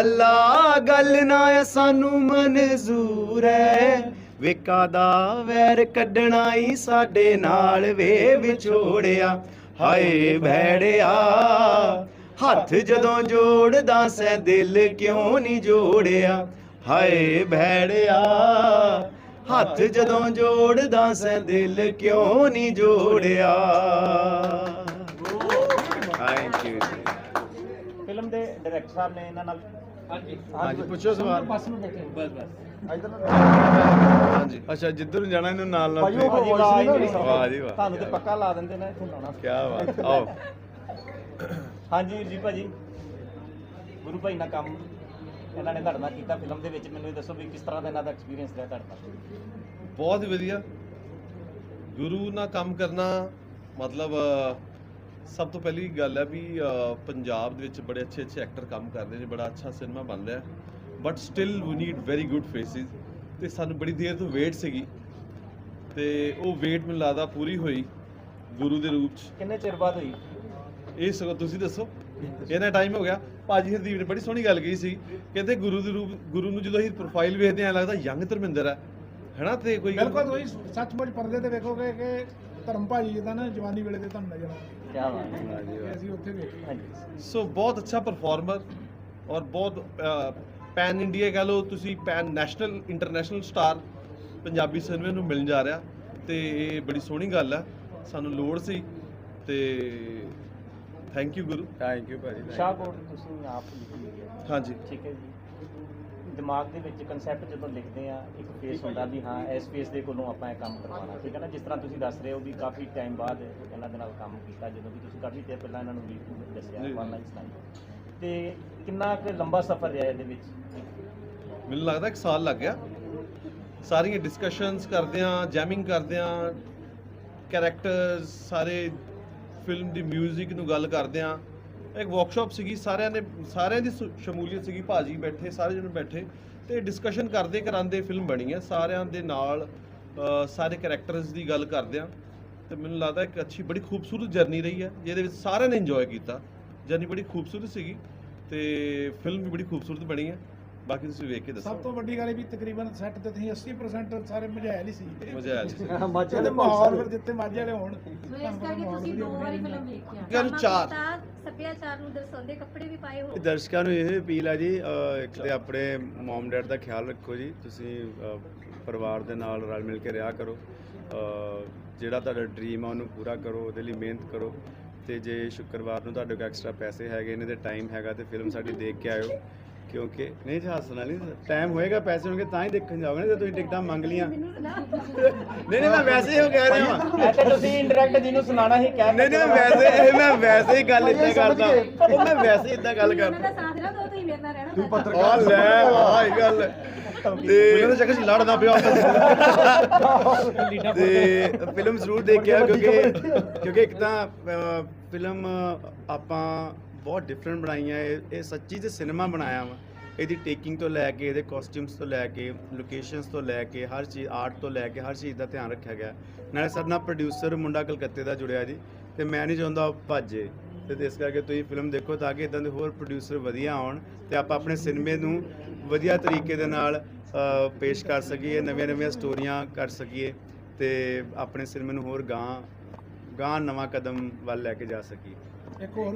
ਅੱਲਾ ਗੱਲ ਨਾ ਏ ਸਾਨੂੰ ਮਨਜ਼ੂਰ ਹੈ ਵੇਕਾ ਦਾ ਵੈਰ ਕੱਢਣਾ ਹੀ ਸਾਡੇ ਨਾਲ ਵੇ ਵਿਛੋੜਿਆ। ਹਾਏ ਭੈੜਿਆ ਹੱਥ ਜਦੋਂ ਜੋੜਦਾ ਸੈਂ ਦਿਲ ਕਿਉਂ ਨਹੀਂ ਜੋੜਿਆ? ਹਾਏ ਭੈੜਿਆ ਹੱਥ ਜਦੋਂ ਜੋੜਦਾ ਸੈਂ ਦਿਲ ਕਿਉਂ ਨਹੀਂ ਜੋੜਿਆ? ਥੈਂਕ ਯੂ ਫਿਲਮ ਦੇ ਡਾਇਰੈਕਟਰ ਸਾਹਿਬ ਨੇ ਇਹਨਾਂ ਨਾਲ ਹਾਂਜੀ। ਹਾਂਜੀ ਪੁੱਛੋ ਸਵਾਲ। ਬਸ ਨੂੰ ਬੈਠੇ ਬਸ ਬਸ। ਇਧਰ ਹਾਂਜੀ। ਅੱਛਾ ਜਿੱਧਰ ਨੂੰ ਜਾਣਾ ਇਹਨੂੰ ਨਾਲ ਨਾਲ ਭਾਈ ਉਹ। ਵਾਹ ਜੀ ਵਾਹ ਤੁਹਾਨੂੰ ਤੇ ਪੱਕਾ ਲਾ ਦਿੰਦੇ ਨੇ ਇੱਥੋਂ ਲਾਉਣਾ। ਕੀ ਬਾਤ ਆਓ। ਹਾਂਜੀ ਵੀਰ ਜੀ ਭਾਜੀ। ਗੁਰੂ ਭਾਈ ਨਾਲ ਕੰਮ। ਇਹਨਾਂ ਨੇ ਤੁਹਾਡੇ ਨਾਲ ਕੀਤਾ ਫਿਲਮ ਦੇ ਵਿੱਚ। ਮੈਨੂੰ ਇਹ ਦੱਸੋ ਵੀ ਕਿਸ ਤਰ੍ਹਾਂ ਦਾ ਇਹਨਾਂ ਦਾ ਐਕਸਪੀਰੀਅੰਸ ਰਿਹਾ ਤੁਹਾਡੇ ਨਾਲ? ਬਹੁਤ ਵਧੀਆ। ਗੁਰੂ ਨਾਲ ਕੰਮ ਕਰਨਾ ਮਤਲਬ ਸਭ ਤੋਂ ਪਹਿਲੀ ਗੱਲ ਹੈ ਵੀ ਪੰਜਾਬ ਦੇ ਵਿੱਚ ਬੜੇ ਅੱਛੇ ਅੱਛੇ ਐਕਟਰ ਕੰਮ ਕਰਦੇ ਨੇ। ਬੜਾ ਅੱਛਾ ਸਿਨੇਮਾ ਬਣ ਰਿਹਾ। But still we need very good faces ਤੇ ਸਾਨੂੰ ਬੜੀ ਦੇਰ ਤੋਂ ਵੇਟ ਸੀਗੀ। ਤੇ ਉਹ ਵੇਟ ਮੈਨੂੰ ਲੱਗਦਾ ਪੂਰੀ ਹੋਈ ਗੁਰੂ ਦੇ ਰੂਪ 'ਚ। ਕਿੰਨੇ ਚਿਰ ਬਾਅਦ ਹੋਈ? ਇਹ ਸਗੋਂ ਤੁਸੀਂ ਦੱਸੋ। ਇਹਨਾਂ ਟਾਈਮ ਹੋ ਗਿਆ। ਭਾਜੀ ਹਰਦੀਪ ਨੇ ਬੜੀ ਸੋਹਣੀ ਗੱਲ ਕਹੀ ਸੀ। ਕਹਿੰਦੇ ਗੁਰੂ ਦੇ ਰੂਪ ਗੁਰੂ ਨੂੰ ਜਦੋਂ ਅਸੀਂ ਪ੍ਰੋਫਾਈਲ ਵੇਖਦੇ ਆ ਲੱਗਦਾ ਯੰਗ ਧਰਮਿੰਦਰ ਹੈ। ਹੈਨਾ ਤੇ ਕੋਈ ਬਿਲਕੁਲ ਤੁਸੀਂ ਸੱਚਮੁੱਚ ਪਰਦੇ ਤੇ ਵੇਖੋਗੇ ਕਿ ਧਰਮ ਭਾਜੀ ਜਿੱਦਾਂ ਨਾ ਜਵਾਨੀ ਵੇਲੇ ਤੇ ਤੁਹਾਨੂੰ ਨਜ਼ਰ ਆਉਣਗੇ ਕੀ ਬਾਤ ਹੈ। ਅਸੀਂ ਉੱਥੇ ਵੇਖੇ। ਹਾਂਜੀ। ਸੋ ਬਹੁਤ ਅੱਛਾ ਪਰਫਾਰਮਰ ਔਰ ਬਹੁਤ ਪੈਨ ਇੰਡੀਆ ਕਹ ਲਓ ਤੁਸੀਂ pan national international star Punjabi ਸਿਨੇਮੇ ਨੂੰ ਮਿਲਣ ਜਾ ਰਿਹਾ ਤੇ ਇਹ ਬੜੀ ਸੋਹਣੀ ਗੱਲ ਹੈ। ਸਾਨੂੰ ਲੋੜ ਸੀ ਤੇ thank you Guru thank you ਭਾਜੀ ਸ਼ਾਹਕੋਟ ਤੁਸੀਂ ਆਪ ਲਿਖੀ ਹੈ। ਹਾਂਜੀ। ਠੀਕ ਹੈ ਜੀ। ਦਿਮਾਗ ਦੇ ਵਿੱਚ ਕਨਸੈਪਟ ਜਦੋਂ ਲਿਖਦੇ ਆ ਇੱਕ ਫੇਸ ਹੁੰਦਾ ਵੀ ਹਾਂ ਇਸ ਫੇਸ ਦੇ ਕੋਲੋਂ ਆਪਾਂ ਇਹ ਕੰਮ ਕਰਵਾਉਣਾ। ਠੀਕ ਹੈ ਨਾ ਜਿਸ ਤਰ੍ਹਾਂ ਤੁਸੀਂ ਦੱਸ ਰਹੇ ਹੋ ਵੀ ਕਾਫੀ ਟਾਈਮ ਬਾਅਦ ਇਹਨਾਂ ਦੇ ਨਾਲ ਕੰਮ ਕੀਤਾ ਜਦੋਂ ਵੀ ਤੁਸੀਂ ਕਾਫੀ ਦੇਰ ਪਹਿਲਾਂ ਇਹਨਾਂ ਨੂੰ ਵੀ ਦੱਸਿਆ ਨਾਈਟ ਸੁਣਾਈ ਤੇ ਕਿੰਨਾ ਕੁ ਲੰਬਾ ਸਫ਼ਰ ਰਿਹਾ ਇਹਦੇ ਵਿੱਚ? ਮੈਨੂੰ ਲੱਗਦਾ ਇੱਕ ਸਾਲ ਲੱਗ ਗਿਆ। ਸਾਰੀਆਂ ਡਿਸਕਸ਼ਨਸ ਕਰਦੇ ਆ ਜੈਮਿੰਗ ਕਰਦੇ ਆ ਕੈਰੈਕਟਰਸ ਸਾਰੇ ਫਿਲਮ ਦੀ 뮤직 ਨੂੰ ਗੱਲ ਕਰਦੇ ਆ ਇੱਕ ਵਰਕਸ਼ਾਪ ਸੀਗੀ, ਸਾਰਿਆਂ ਨੇ ਸਾਰਿਆਂ ਦੀ ਸ- ਸ਼ਮੂਲੀਅਤ ਸੀਗੀ, ਭਾਜੀ ਬੈਠੇ, ਸਾਰੇ ਜਣੇ ਬੈਠੇ, ਤੇ ਡਿਸਕਸ਼ਨ ਕਰਦੇ ਕਰਾਂਦੇ ਫਿਲਮ ਬਣੀ ਹੈ। ਸਾਰਿਆਂ ਦੇ ਨਾਲ ਸਾਰੇ ਕੈਰੈਕਟਰਸ ਦੀ ਗੱਲ ਕਰਦੇ ਆ ਤੇ ਮੈਨੂੰ ਲੱਗਦਾ ਇੱਕ ਅੱਛੀ, ਬੜੀ ਖੂਬਸੂਰਤ ਜਰਨੀ ਰਹੀ ਹੈ। ਜਿਹਦੇ ਵਿੱਚ ਸਾਰਿਆਂ ਨੇ ਇੰਜੋਏ ਕੀਤਾ। ਜਰਨੀ ਬੜੀ ਖੂਬਸੂਰਤ ਸੀਗੀ ਤੇ ਫਿਲਮ ਵੀ ਬੜੀ ਖੂਬਸੂਰਤ ਬਣੀ ਹੈ। ਬਾਕੀ ਤੁਸੀਂ ਵੇਖ ਕੇ ਦੱਸੋ। ਸਭ ਤੋਂ ਵੱਡੀ ਗੱਲ ਇਹ ਵੀ ਤਕਰੀਬਨ ਸੈੱਟ ਤੇ ਤੁਸੀਂ 80% ਸਾਰੇ ਮਝੈਲ ਹੀ ਸੀ। ਆਇਆ ਜੀ ਮਾਝੇ ਦੇ ਮਾਹੌਲ ਫਿਰ ਜਿੱਥੇ ਮਾਝੇ ਵਾਲੇ ਹੋਣ। ਸੋ ਇਸ ਕਰਕੇ ਤੁਸੀਂ ਦੋ ਵਾਰੀ ਫਿਲਮ ਵੇਖਿਆ ਗੱਲ ਚਾਰ। ਸੱਭਿਆਚਾਰ ਨੂੰ ਦਰਸਾਉਂਦੇ ਕੱਪੜੇ ਵੀ ਪਾਏ ਹੋ ਦਰਸ਼ਕਾਂ ਨੂੰ ਇਹ ਅਪੀਲ ਹੈ ਜੀ ਅਹ ਇੱਕ ਤੇ ਆਪਣੇ ਮਮ ਡੈਡ ਦਾ ਖਿਆਲ ਰੱਖੋ ਜੀ ਤੁਸੀਂ ਪਰਿਵਾਰ ਦੇ ਨਾਲ ਰਲ ਮਿਲ ਕੇ ਰਿਹਾ ਕਰੋ। ਜਿਹੜਾ ਤੁਹਾਡਾ ਡ੍ਰੀਮ ਆ ਉਹਨੂੰ ਪੂਰਾ ਕਰੋ ਉਹਦੇ ਲਈ ਮਿਹਨਤ ਕਰੋ। ਤੇ ਜੇ ਸ਼ੁੱਕਰਵਾਰ ਨੂੰ ਤੁਹਾਡੇ ਕੋਲ ਐਕਸਟਰਾ ਪੈਸੇ ਹੈਗੇ ਨੇ ਤੇ ਟਾਈਮ ਹੈਗਾ ਤੇ ਫਿਲਮ ਸਾਡੀ ਦੇਖ ਕੇ ਆਇਓ। ਕਿਉਂਕਿ ਨਹੀਂ ਜੀ ਹੱਸਣਾ ਨਹੀਂ ਟਾਈਮ ਹੋਏਗਾ ਪੈਸੇ ਹੋਣਗੇ ਤਾਂ ਹੀ ਦੇਖਣ ਜਾਓਗੇ ਨਾ ਜੇ ਤੁਸੀਂ ਟਿਕਟਾਂ ਮੰਗ ਲੀਆਂ ਨਹੀਂ ਨਹੀਂ ਮੈਂ ਵੈਸੇ ਹੀ ਉਹ ਕਹਿ ਰਿਹਾ ਵਾਂ। ਐ ਤੇ ਤੁਸੀਂ ਇੰਡਾਇਰੈਕਟ ਜਿਹਨੂੰ ਸੁਣਾਣਾ ਹੀ ਕਹਿ ਨਹੀਂ ਨਹੀਂ ਵੈਸੇ ਇਹ ਮੈਂ ਵੈਸੇ ਹੀ ਗੱਲ ਇਦਾਂ ਕਰਦਾ। ਉਹ ਮੈਂ ਵੈਸੇ ਹੀ ਇਦਾਂ ਗੱਲ ਉਹਨਾਂ ਕਰਦਾ। ਦਾ ਸਾਥ ਨਾ ਦੋ ਤੁਸੀਂ ਮੇਰੇ ਨਾਲ ਰਹਿਣਾ ਪੈਂਦਾ। ਪੱਤਰਕਾਰ ਆ ਲੈ ਵਾਹ ਇਹ ਗੱਲ। ਮੈਨੂੰ ਤਾਂ ਤੇ ਚੱਕਰ ਚ ਲੜਨਾ ਪਿਆ ਤੇ। ਫਿਲਮ ਜ਼ਰੂਰ ਦੇਖਿਆ ਕਿਉਂਕਿ ਕਿਉਂਕਿ ਇੱਕ ਤਾਂ ਫਿਲਮ ਆਪਾਂ ਬਹੁਤ ਡਿਫਰੈਂਟ ਬਣਾਈਆਂ। ਇਹ- ਇਹ ਸੱਚੀ ਤੇ ਸਿਨੇਮਾ ਬਣਾਇਆ ਵਾ। ਇਹਦੀ ਟੇਕਿੰਗ ਤੋਂ ਲੈ ਕੇ, ਇਹਦੇ ਕਾਸਟਿਊਮਸ ਤੋਂ ਲੈ ਕੇ ਲੋਕੇਸ਼ਨਸ ਤੋਂ ਲੈ ਕੇ, ਹਰ ਚੀਜ਼ ਆਰਟ ਤੋਂ ਲੈ ਕੇ, ਹਰ ਚੀਜ਼ ਦਾ ਧਿਆਨ ਰੱਖਿਆ ਗਿਆ। ਨਾਲੇ ਸਾਡੇ ਨਾਲ ਪ੍ਰੋਡਿਊਸਰ ਮੁੰਡਾ ਕਲਕੱਤੇ ਦਾ ਜੁੜਿਆ ਜੀ। ਤੇ ਮੈਂ ਨਹੀਂ ਚਾਹੁੰਦਾ ਉਹ ਭੱਜੇ। ਤੇ ਇਸ ਕਰਕੇ ਤੁਸੀਂ ਫਿਲਮ ਦੇਖੋ ਤਾਂ ਕਿ ਇਦਾਂ ਦੇ ਹੋਰ ਪ੍ਰੋਡਿਊਸਰ ਵਧੀਆ ਆਉਣ ਤੇ ਆਪਾਂ ਆਪਣੇ ਸਿਨੇਮੇ ਨੂੰ ਵਧੀਆ ਤਰੀਕੇ ਦੇ ਨਾਲ ਪੇਸ਼ ਕਰ ਸਕੀਏ, ਨਵੀਆਂ ਨਵੀਆਂ ਸਟੋਰੀਆਂ ਕਰ ਸਕੀਏ ਤੇ ਆਪਣੇ ਸਿਨੇਮੇ ਨੂੰ ਹੋਰ ਗਾਂ ਗਾਂ ਨਵਾਂ ਕਦਮ ਵੱਲ ਲੈ ਕੇ ਜਾ ਸਕੀਏ। ਇੱਕ ਹੋਰ